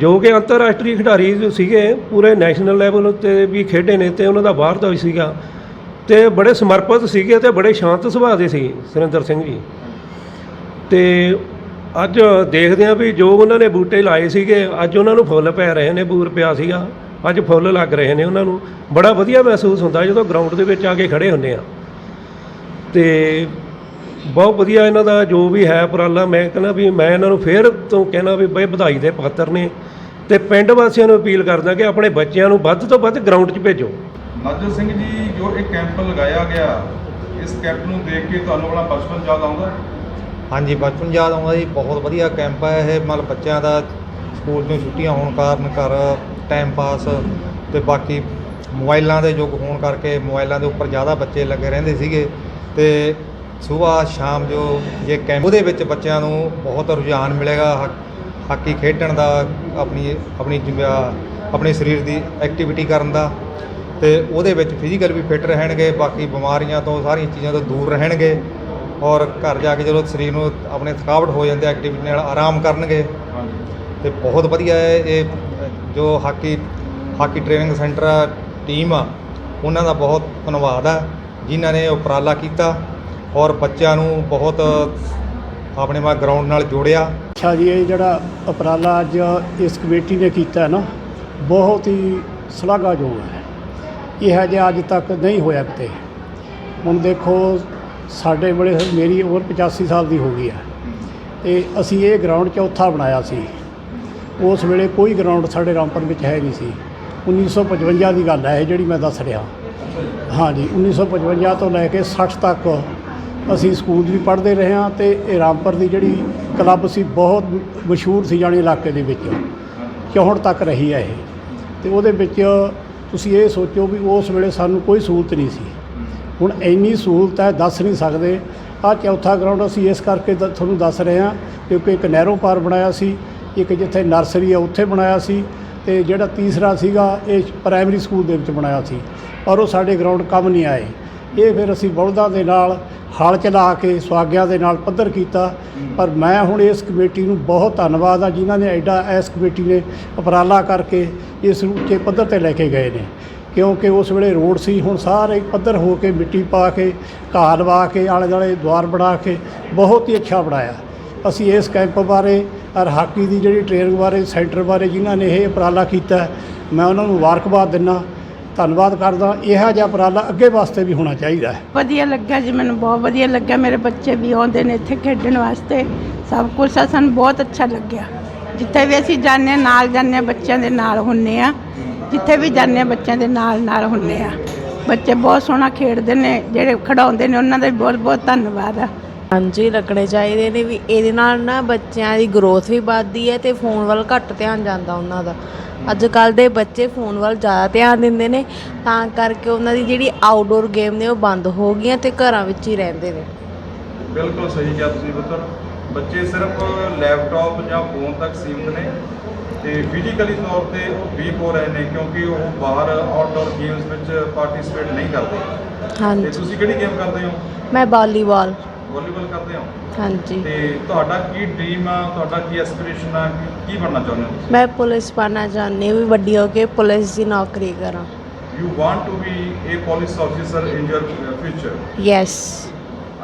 ਜੋ ਕਿ ਅੰਤਰਰਾਸ਼ਟਰੀ ਖਿਡਾਰੀ ਜੋ ਸੀਗੇ, ਪੂਰੇ ਨੈਸ਼ਨਲ ਲੈਵਲ ਉੱਤੇ ਵੀ ਖੇਡੇ ਨੇ ਤੇ ਉਹਨਾਂ ਦਾ ਬਾਹਰ ਦਾ ਵੀ ਸੀਗਾ। ਤੇ ਬੜੇ ਸਮਰਪਿਤ ਸੀਗੇ ਤੇ ਬੜੇ ਸ਼ਾਂਤ ਸੁਭਾਅ ਦੇ ਸੀ ਸੁਰਿੰਦਰ ਸਿੰਘ ਜੀ। ਤੇ ਅੱਜ ਦੇਖਦੇ ਆ ਵੀ ਜੋ ਉਹਨਾਂ ਨੇ ਬੂਟੇ ਲਾਏ ਸੀਗੇ, ਅੱਜ ਉਹਨਾਂ ਨੂੰ ਫੁੱਲ ਪੈ ਰਹੇ ਨੇ, ਬੂਰ ਪਿਆ ਸੀਗਾ। ਅੱਜ ਫੁੱਲ ਲੱਗ ਰਹੇ ਨੇ ਉਹਨਾਂ ਨੂੰ। ਬੜਾ ਵਧੀਆ ਮਹਿਸੂਸ ਹੁੰਦਾ ਜਦੋਂ ਗਰਾਊਂਡ ਦੇ ਵਿੱਚ ਆ ਕੇ ਖੜੇ ਹੁੰਦੇ ਆ। ਤੇ ਬਹੁਤ ਵਧੀਆ ਇਹਨਾਂ ਦਾ ਜੋ ਵੀ ਹੈ ਉਪਰਾਲਾ, ਮੈਂ ਕਹਿੰਦਾ ਵੀ ਮੈਂ ਇਹਨਾਂ ਨੂੰ ਫੇਰ ਤੋਂ ਕਹਿਣਾ ਵੀ ਬਈ ਵਧਾਈ ਦੇ ਪਾਤਰ ਨੇ। ਤੇ ਪਿੰਡ ਵਾਸੀਆਂ ਨੂੰ ਅਪੀਲ ਕਰਦਾ ਕਿ ਆਪਣੇ ਬੱਚਿਆਂ ਨੂੰ ਵੱਧ ਤੋਂ ਵੱਧ ਗਰਾਊਂਡ 'ਚ ਭੇਜੋ। ਨਾਜਰ ਸਿੰਘ ਜੀ, ਜੋ ਇਹ ਕੈਂਪ ਲਗਾਇਆ ਗਿਆ, ਇਸ ਕੈਂਪ ਨੂੰ ਦੇਖ ਕੇ ਤੁਹਾਨੂੰ ਆਪਣਾ ਬਚਪਨ ਯਾਦ ਆਉਂਦਾ? ਹਾਂਜੀ, ਬਚਪਨ ਯਾਦ ਆਉਂਦਾ ਜੀ, ਬਹੁਤ ਵਧੀਆ ਕੈਂਪ ਹੈ ਇਹ, ਮਤਲਬ ਬੱਚਿਆਂ ਦਾ ਸਕੂਲ ਤੋਂ ਛੁੱਟੀਆਂ ਹੋਣ ਕਾਰਨ ਘਰ ਟਾਈਮ ਪਾਸ ਤੇ ਬਾਕੀ ਮੋਬਾਈਲਾਂ ਦੇ ਯੁੱਗ ਹੋਣ ਕਰਕੇ ਮੋਬਾਈਲਾਂ ਦੇ ਉੱਪਰ ਜ਼ਿਆਦਾ ਬੱਚੇ ਲੱਗੇ ਰਹਿੰਦੇ ਸੀਗੇ ਤੇ ਸਵੇਰ, ਸ਼ਾਮ ਜੋ ਜੇ ਕੈਂਪ ਉਹਦੇ ਵਿੱਚ ਬੱਚਿਆਂ ਨੂੰ ਬਹੁਤ ਰੁਝਾਨ ਮਿਲੇਗਾ, ਹਾ- ਹਾਕੀ ਖੇਡਣ ਦਾ, ਆਪਣੀ ਆਪਣੀ ਆਪਣੇ ਸਰੀਰ ਦੀ ਐਕਟੀਵਿਟੀ ਕਰਨ ਦਾ ਤੇ ਉਹਦੇ ਵਿੱਚ ਫਿਜ਼ੀਕਲ ਵੀ ਫਿੱਟ ਰਹਿਣਗੇ, ਬਾਕੀ ਬਿਮਾਰੀਆਂ ਤੋਂ, ਸਾਰੀਆਂ ਚੀਜ਼ਾਂ ਤੋਂ ਦੂਰ ਰਹਿਣਗੇ। ਔਰ ਘਰ ਜਾ ਕੇ ਜਦੋਂ ਸਰੀਰ ਨੂੰ ਆਪਣੇ ਥਕਾਵਟ ਹੋ ਜਾਂਦੀ ਐਕਟੀਵਿਟੀ ਨਾਲ ਆਰਾਮ ਕਰਨਗੇ। ਤੇ ਬਹੁਤ ਵਧੀਆ ਹੈ ਇਹ ਜੋ hockey hockey training centre team ਆ ਉਹਨਾਂ ਦਾ ਬਹੁਤ ਧੰਨਵਾਦ ਆ ਜਿਨ੍ਹਾਂ ਨੇ ਉਪਰਾਲਾ ਕੀਤਾ ਔਰ ਬੱਚਿਆਂ ਨੂੰ ਬਹੁਤ ਆਪਣੇ ਮਾ ਗਰਾਊਂਡ ਨਾਲ ਜੋੜਿਆ। ਅੱਛਾ ਜੀ ਇਹ ਜਿਹੜਾ ਉਪਰਾਲਾ ਅੱਜ ਇਸ ਕਮੇਟੀ ਨੇ ਕੀਤਾ ਨਾ ਬਹੁਤ ਹੀ ਸ਼ਲਾਘਾਯੋਗ ਹੈ। ਇਹ ਜਿਹਾ ਅੱਜ ਤੱਕ ਨਹੀਂ ਹੋਇਆ ਕਿਤੇ। ਹੁਣ ਦੇਖੋ ਸਾਡੇ ਵੇਲੇ ਮੇਰੀ ਉਮਰ 85 ਸਾਲ ਦੀ ਹੋ ਗਈ ਹੈ ਤੇ ਅਸੀਂ ਇਹ ਗਰਾਊਂਡ ਚੌਥਾ ਬਣਾਇਆ ਸੀ। ਉਸ ਵੇਲੇ ਕੋਈ ਗਰਾਊਂਡ ਸਾਡੇ ਰਾਮਪੁਰ ਵਿੱਚ ਹੈ ਨਹੀਂ ਸੀ। 1955 ਦੀ ਗੱਲ ਹੈ ਇਹ ਜਿਹੜੀ ਮੈਂ ਦੱਸ ਰਿਹਾ। ਹਾਂਜੀ 1955 ਤੋਂ ਲੈ ਕੇ 60 ਤੱਕ ਅਸੀਂ ਸਕੂਲ 'ਚ ਵੀ ਪੜ੍ਹਦੇ ਰਹੇ ਹਾਂ ਤੇ ਇਹ ਰਾਮਪੁਰ ਦੀ ਜਿਹੜੀ ਕਲੱਬ ਸੀ ਬਹੁਤ ਮਸ਼ਹੂਰ ਸੀ ਜਾਣੀ ਇਲਾਕੇ ਦੇ ਵਿੱਚ। 64 ਤੱਕ ਰਹੀ ਹੈ ਇਹ? ਤੇ ਉਹਦੇ ਵਿੱਚ ਤੁਸੀਂ ਇਹ ਸੋਚੋ ਵੀ ਉਸ ਵੇਲੇ ਸਾਨੂੰ ਕੋਈ ਸਹੂਲਤ ਨਹੀਂ ਸੀ। ਹੁਣ ਇੰਨੀ ਸਹੂਲਤ ਹੈ, ਦੱਸ ਨਹੀਂ ਸਕਦੇ। ਆਹ ਚੌਥਾ ਗਰਾਊਂਡ ਅਸੀਂ ਇਸ ਕਰਕੇ ਦ- ਤੁਹਾਨੂੰ ਦੱਸ ਰਹੇ ਹਾਂ ਕਿਉਂਕਿ ਇੱਕ ਨਹਿਰੋ ਪਾਰ ਬਣਾਇਆ ਸੀ, ਇੱਕ ਜਿੱਥੇ ਨਰਸਰੀ ਹੈ ਉੱਥੇ ਬਣਾਇਆ ਸੀ ਤੇ ਜਿਹੜਾ ਤੀਸਰਾ ਸੀਗਾ, ਇਹ ਪ੍ਰਾਇਮਰੀ ਸਕੂਲ ਦੇ ਵਿੱਚ ਬਣਾਇਆ ਸੀ, ਪਰ ਉਹ ਸਾਡੇ ਗਰਾਊਂਡ ਕੰਮ ਨਹੀਂ ਆਏ। ਇਹ ਫਿਰ ਅਸੀਂ ਬਲਦਾਂ ਦੇ ਨਾਲ ਹਲ ਚਲਾ ਕੇ, ਸੁਆਗਿਆਂ ਦੇ ਨਾਲ ਪੱਧਰ ਕੀਤਾ। ਪਰ ਮੈਂ ਹੁਣ ਇਸ ਕਮੇਟੀ ਨੂੰ ਬਹੁਤ ਧੰਨਵਾਦ ਆ, ਜਿਨ੍ਹਾਂ ਨੇ ਐਡਾ, ਇਸ ਕਮੇਟੀ ਨੇ ਉਪਰਾਲਾ ਕਰਕੇ ਇਸ ਨੂੰ ਉੱਚੇ ਪੱਧਰ ਤੇ ਲੈ ਕੇ ਗਏ ਨੇ। ਕਿਉਂਕਿ ਉਸ ਵੇਲੇ ਰੋਡ ਸੀ, ਹੁਣ ਸਾਰੇ ਪੱਧਰ ਹੋ ਕੇ ਮਿੱਟੀ ਪਾ ਕੇ, ਘਾਹ ਲਵਾ ਕੇ ਆਲੇ ਦੁਆਲੇ ਦੁਆਰ ਬਣਾ ਕੇ ਬਹੁਤ ਹੀ ਅੱਛਾ ਬਣਾਇਆ। ਅਸੀਂ ਇਸ ਕੈਂਪ ਬਾਰੇ ਔਰ ਹਾਕੀ ਦੀ ਜਿਹੜੀ ਟ੍ਰੇਨਿੰਗ ਬਾਰੇ ਸੈਂਟਰ ਬਾਰੇ ਜਿਨ੍ਹਾਂ ਨੇ ਇਹ ਉਪਰਾਲਾ ਕੀਤਾ, ਮੈਂ ਉਹਨਾਂ ਨੂੰ ਮੁਬਾਰਕਬਾਦ ਦਿੰਦਾ। ਧੰਨਵਾਦ ਕਰਦਾ, ਇਹੋ ਜਿਹਾ ਉਪਰਾਲਾ ਅੱਗੇ ਵਾਸਤੇ ਵੀ ਹੋਣਾ ਚਾਹੀਦਾ ਹੈ। ਵਧੀਆ ਲੱਗਾ ਜੀ, ਮੈਨੂੰ ਬਹੁਤ ਵਧੀਆ ਲੱਗਾ ਮੇਰੇ ਬੱਚੇ ਵੀ ਆਉਂਦੇ ਨੇ ਇੱਥੇ ਖੇਡਣ ਵਾਸਤੇ। ਸਭ ਕੁਝ ਸਾਨੂੰ ਬਹੁਤ ਅੱਛਾ ਲੱਗਿਆ। ਜਿੱਥੇ ਵੀ ਅਸੀਂ ਜਾਂਦੇ ਹਾਂ, ਨਾਲ ਜਾਂਦੇ ਹਾਂ, ਬੱਚਿਆਂ ਦੇ ਨਾਲ ਹੁੰਨੇ ਆ ਜਿੱਥੇ ਵੀ ਜਾਂਦੇ ਹਾਂ ਬੱਚਿਆਂ ਦੇ ਨਾਲ ਨਾਲ ਹੁੰਨੇ ਆ ਬੱਚੇ ਬਹੁਤ ਸੋਹਣਾ ਖੇਡਦੇ ਨੇ ਜਿਹੜੇ ਖਿਡਾਉਂਦੇ ਨੇ ਉਹਨਾਂ ਦਾ ਵੀ ਬਹੁਤ ਬਹੁਤ ਧੰਨਵਾਦ ਆ। ਹਾਂਜੀ ਲੱਗਣੇ ਚਾਹੀਦੇ ਨੇ ਵੀ ਇਹਦੇ ਨਾਲ ਨਾ ਬੱਚਿਆਂ ਦੀ ਗਰੋਥ ਵੀ ਵੱਧਦੀ ਹੈ ਤੇ ਫੋਨ ਵੱਲ ਘੱਟ ਧਿਆਨ ਜਾਂਦਾ ਉਹਨਾਂ ਦਾ। ਅੱਜ ਕੱਲ ਦੇ ਬੱਚੇ ਫੋਨ ਵੱਲ ਜ਼ਿਆਦਾ ਧਿਆਨ ਦਿੰਦੇ ਨੇ ਤਾਂ ਕਰਕੇ ਉਹਨਾਂ ਦੀ ਜਿਹੜੀ ਆਊਟਡੋਰ ਗੇਮ ਨੇ ਉਹ ਬੰਦ ਹੋ ਗਈਆਂ ਤੇ ਘਰਾਂ ਵਿੱਚ ਹੀ ਰਹਿੰਦੇ ਨੇ। ਬਿਲਕੁਲ ਸਹੀ ਕਿਹਾ ਤੁਸੀਂ ਪੁੱਤਰ। ਬੱਚੇ ਸਿਰਫ ਲੈਪਟਾਪ ਜਾਂ ਫੋਨ ਤੱਕ ਸੀਮਿਤ ਨੇ ਤੇ ਫਿਜ਼ੀਕਲੀ ਤੌਰ ਤੇ ਉਹ ਵੀਕ ਹੋ ਰਹੇ ਨੇ ਕਿਉਂਕਿ ਉਹ ਬਾਹਰ ਆਊਟਡੋਰ ਗੇਮਸ ਵਿੱਚ ਪਾਰਟਿਸਿਪੇਟ ਨਹੀਂ ਕਰਦੇ। ਤੇ ਹਾਂਜੀ ਤੁਸੀਂ ਕਿਹੜੀ ਗੇਮ ਕਰਦੇ ਹੋ? ਮੈਂ ਵਾਲੀਬਾਲ। ਵਾਲੀਬਾਲ ਕਰਦੇ ਹੋ? ਹਾਂਜੀ। ਤੇ ਤੁਹਾਡਾ ਕੀ ਡ੍ਰੀਮ ਆ ਤੁਹਾਡਾ ਕੀ ਐਸਪੀਰੇਸ਼ਨ ਆ ਕੀ- ਕੀ ਬਣਨਾ ਚਾਹੁੰਦੇ ਹੋ ਤੁਸੀਂ? ਮੈਂ ਪੁਲਿਸ ਬਣਨਾ ਚਾਹੁੰਦੀ ਹਾਂ ਵੀ ਵੱਡੀ ਹੋ ਕੇ ਪੁਲਿਸ ਦੀ ਨੌਕਰੀ ਕਰਾਂ। You want to be a police officer in your future yes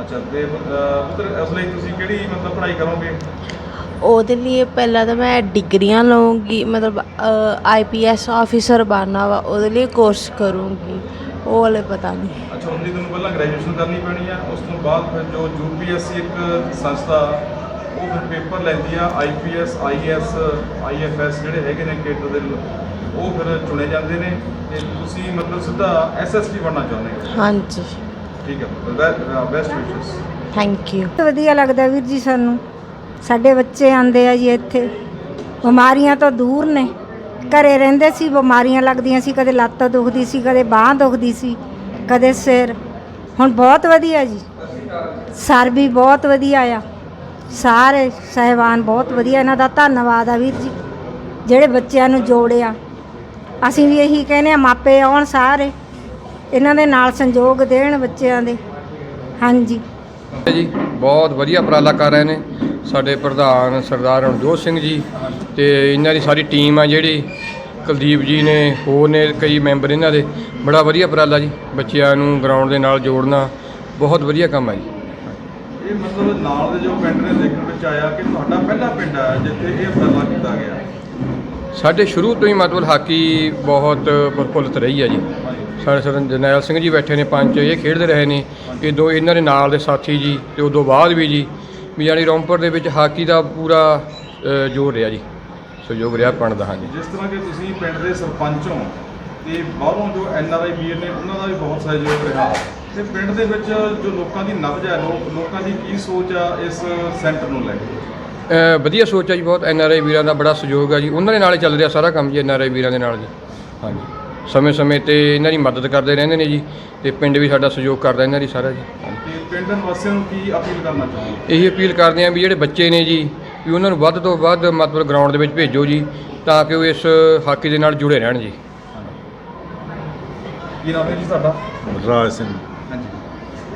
ਅੱਛਾ ਤੇ ਅਹ, ਪੁੱਤਰ ਇਸ ਲਈ ਤੁਸੀਂ ਕਿਹੜੀ ਮਤਲਬ ਪੜ੍ਹਾਈ ਕਰੋਗੇ? ਉਹਦੇ ਲਈ ਪਹਿਲਾਂ ਤਾਂ ਮੈਂ ਡਿਗਰੀਆਂ ਲਵਾਂਗੀ ਮਤਲਬ ਆਈਪੀਐਸ ਆਫੀਸਰ ਬਣਨਾ ਵਾ ਉਹਦੇ ਲਈ ਕੋਰਸ ਕਰੂੰਗੀ। ਉਹ ਵਾਲੇ ਪਤਾ ਨਹੀਂ। ਅੱਛਾ ਉਹਦੀ ਤੁਹਾਨੂੰ ਪਹਿਲਾਂ ਗ੍ਰੈਜੂਏਸ਼ਨ ਕਰਨੀ ਪੈਣੀ ਆ ਉਸ ਤੋਂ ਬਾਅਦ ਫਿਰ ਜੋ ਯੂਪੀਐਸਸੀ ਇੱਕ ਸੰਸਥਾ ਉਹ ਫਿਰ ਪੇਪਰ ਲੈਂਦੀ ਆ ਆਈਪੀਐਸ ਆਈਐਸ ਆਈਐਫਐਸ ਜਿਹੜੇ ਹੈਗੇ ਨੇ ਕੇਡਰ ਦੇ ਉਹ ਫਿਰ ਚੁਣੇ ਜਾਂਦੇ ਨੇ ਤੇ ਤੁਸੀਂ ਮਤਲਬ ਸਿੱਧਾ ਐਸਐਸਪੀ ਬਣਨਾ ਚਾਹੁੰਦੇ ਹੋ? ਹਾਂਜੀ। ਠੀਕ ਹੈ ਬੈਸਟ ਵਿਸ਼ੇਸ ਥੈਂਕ ਯੂ ਵਧੀਆ ਲੱਗਦਾ ਵੀਰ ਜੀ ਸਾਨੂੰ। ਸਾਡੇ ਬੱਚੇ ਆਂਦੇ ਆ ਜੀ ਇੱਥੇ। ਬਿਮਾਰੀਆਂ ਤੋਂ ਦੂਰ ਨੇ। ਘਰੇ ਰਹਿੰਦੇ ਸੀ, ਬਿਮਾਰੀਆਂ ਲੱਗਦੀਆਂ ਸੀ, ਕਦੇ ਲੱਤ ਦੁਖਦੀ ਸੀ, ਕਦੇ ਬਾਹ ਦੁਖਦੀ ਸੀ, ਕਦੇ ਸਿਰ। ਹੁਣ ਬਹੁਤ ਵਧੀਆ ਜੀ। ਸਰ ਵੀ ਬਹੁਤ ਵਧੀਆ ਆ। ਸਾਰੇ ਸਹਿਬਾਨ ਬਹੁਤ ਵਧੀਆ। ਇਹਨਾਂ ਦਾ ਧੰਨਵਾਦ ਆ ਵੀਰ ਜੀ, ਜਿਹੜੇ ਬੱਚਿਆਂ ਨੂੰ ਜੋੜਿਆ ਅਸੀਂ ਵੀ ਇਹੀ ਕਹਿੰਦੇ ਆ, ਮਾਪੇ ਆਉਣ ਸਾਰੇ। ਇਹਨਾਂ ਦੇ ਨਾਲ ਸੰਯੋਗ ਦੇਣ ਬੱਚਿਆਂ ਦੇ। ਹਾਂਜੀ। ਜੀ। ਬਹੁਤ ਵਧੀਆ ਉਪਰਾਲਾ ਕਰ ਰਹੇ ਨੇ ਸਾਡੇ ਪ੍ਰਧਾਨ ਸਰਦਾਰ ਰਣਜੋਤ ਸਿੰਘ ਜੀ ਤੇ ਇਹਨਾਂ ਦੀ ਸਾਰੀ ਟੀਮ ਆ ਜਿਹੜੀ। ਕੁਲਦੀਪ ਜੀ ਨੇ ਹੋਰ ਨੇ ਕਈ ਮੈਂਬਰ ਇਹਨਾਂ ਦੇ। ਬੜਾ ਵਧੀਆ ਉਪਰਾਲਾ ਜੀ ਬੱਚਿਆਂ ਨੂੰ ਗਰਾਊਂਡ ਦੇ ਨਾਲ ਜੋੜਨਾ। ਬਹੁਤ ਵਧੀਆ ਕੰਮ ਹੈ ਜੀ। ਇਹ ਮਤਲਬ ਨਾਲ ਦੇ ਜੋ ਪਿੰਡ ਨੇ ਦੇਖਣ ਵਿੱਚ ਆਇਆ ਕਿ ਤੁਹਾਡਾ ਪਹਿਲਾ ਪਿੰਡ ਆ ਜਿੱਥੇ ਇਹ ਉਪਰਾਲਾ ਕੀਤਾ ਗਿਆ। ਸਾਡੇ ਸ਼ੁਰੂ ਤੋਂ ਹੀ ਮਤਲਬ ਹਾਕੀ ਬਹੁਤ ਪ੍ਰਫੁੱਲਤ ਰਹੀ ਹੈ ਜੀ। ਸਾਡੇ ਸਰ ਜਰਨੈਲ ਸਿੰਘ ਜੀ ਬੈਠੇ ਨੇ ਪੰਜ ਇਹ ਖੇਡਦੇ ਰਹੇ ਨੇ। ਇਹ ਦੋ ਇਹਨਾਂ ਦੇ ਨਾਲ ਦੇ ਸਾਥੀ ਜੀ ਤੇ ਉਦੋਂ ਬਾਅਦ ਵੀ ਜੀ। ਵੀ ਜਾਣੀ ਰੌਂਪਰ ਦੇ ਵਿੱਚ ਹਾਕੀ ਦਾ ਪੂਰਾ ਜ਼ੋਰ ਰਿਹਾ ਜੀ। ਸਹਿਯੋਗ ਰਿਹਾ ਪਿੰਡ ਦਾ ਹਾਂਜੀ। ਜਿਸ ਤਰ੍ਹਾਂ ਕਿ ਤੁਸੀਂ ਪਿੰਡ ਦੇ ਸਰਪੰਚ ਹੋ ਤੇ ਬਾਹਰੋਂ ਜੋ ਐਨ ਆਰ ਆਈ ਵੀਰ ਨੇ ਉਹਨਾਂ ਦਾ ਵੀ ਬਹੁਤ ਸਹਿਯੋਗ ਰਿਹਾ। ਤੇ ਪਿੰਡ ਦੇ ਵਿੱਚ ਜੋ ਲੋਕਾਂ ਦੀ ਨਬਜ਼ ਹੈ ਲੋਕ ਦੀ ਕੀ ਸੋਚ ਆ ਇਸ ਸੈਂਟਰ ਨੂੰ ਲੈ ਕੇ? ਵਧੀਆ ਸੋਚ ਹੈ ਜੀ ਬਹੁਤ। ਐਨ ਆਰ ਆਈ ਵੀਰਾਂ ਦਾ ਬੜਾ ਸਹਿਯੋਗ ਹੈ ਜੀ। ਉਹਨਾਂ ਦੇ ਨਾਲ ਚੱਲ ਰਿਹਾ ਸਾਰਾ ਕੰਮ ਜੀ ਐਨ ਆਰ ਆਈ ਵੀਰਾਂ ਦੇ ਨਾਲ ਜੀ। ਹਾਂਜੀ। ਸਮੇਂ-ਸਮੇਂ ਤੇ ਇਹਨਾਂ ਦੀ ਮਦਦ ਕਰਦੇ ਰਹਿੰਦੇ ਨੇ ਜੀ ਤੇ ਪਿੰਡ ਵੀ ਸਾਡਾ ਸਹਿਯੋਗ ਕਰਦਾ ਇਹਨਾਂ ਦੀ ਸਾਰਾ ਜੀ। ਤੇ ਪਿੰਡ ਨਿਵਾਸੀਆਂ ਨੂੰ ਕੀ ਅਪੀਲ ਕਰਨਾ ਚਾਹੁੰਦੇ ਇਹੀ ਅਪੀਲ ਕਰਦੇ ਹਾਂ ਵੀ ਜਿਹੜੇ ਬੱਚੇ ਨੇ ਜੀ ਵੀ ਉਹਨਾਂ ਨੂੰ ਵੱਧ ਤੋਂ ਵੱਧ ਮਤਲਬ ਗਰਾਊਂਡ ਦੇ ਵਿੱਚ ਭੇਜੋ ਜੀ ਤਾਂ ਕਿ ਉਹ ਇਸ ਹਾਕੀ ਦੇ ਨਾਲ ਜੁੜੇ ਰਹਿਣ ਜੀ। ਕੀ ਨਾਮ ਹੈ ਜੀ ਤੁਹਾਡਾ? ਬਲਰਾਜ ਸਿੰਘ। ਹਾਂਜੀ।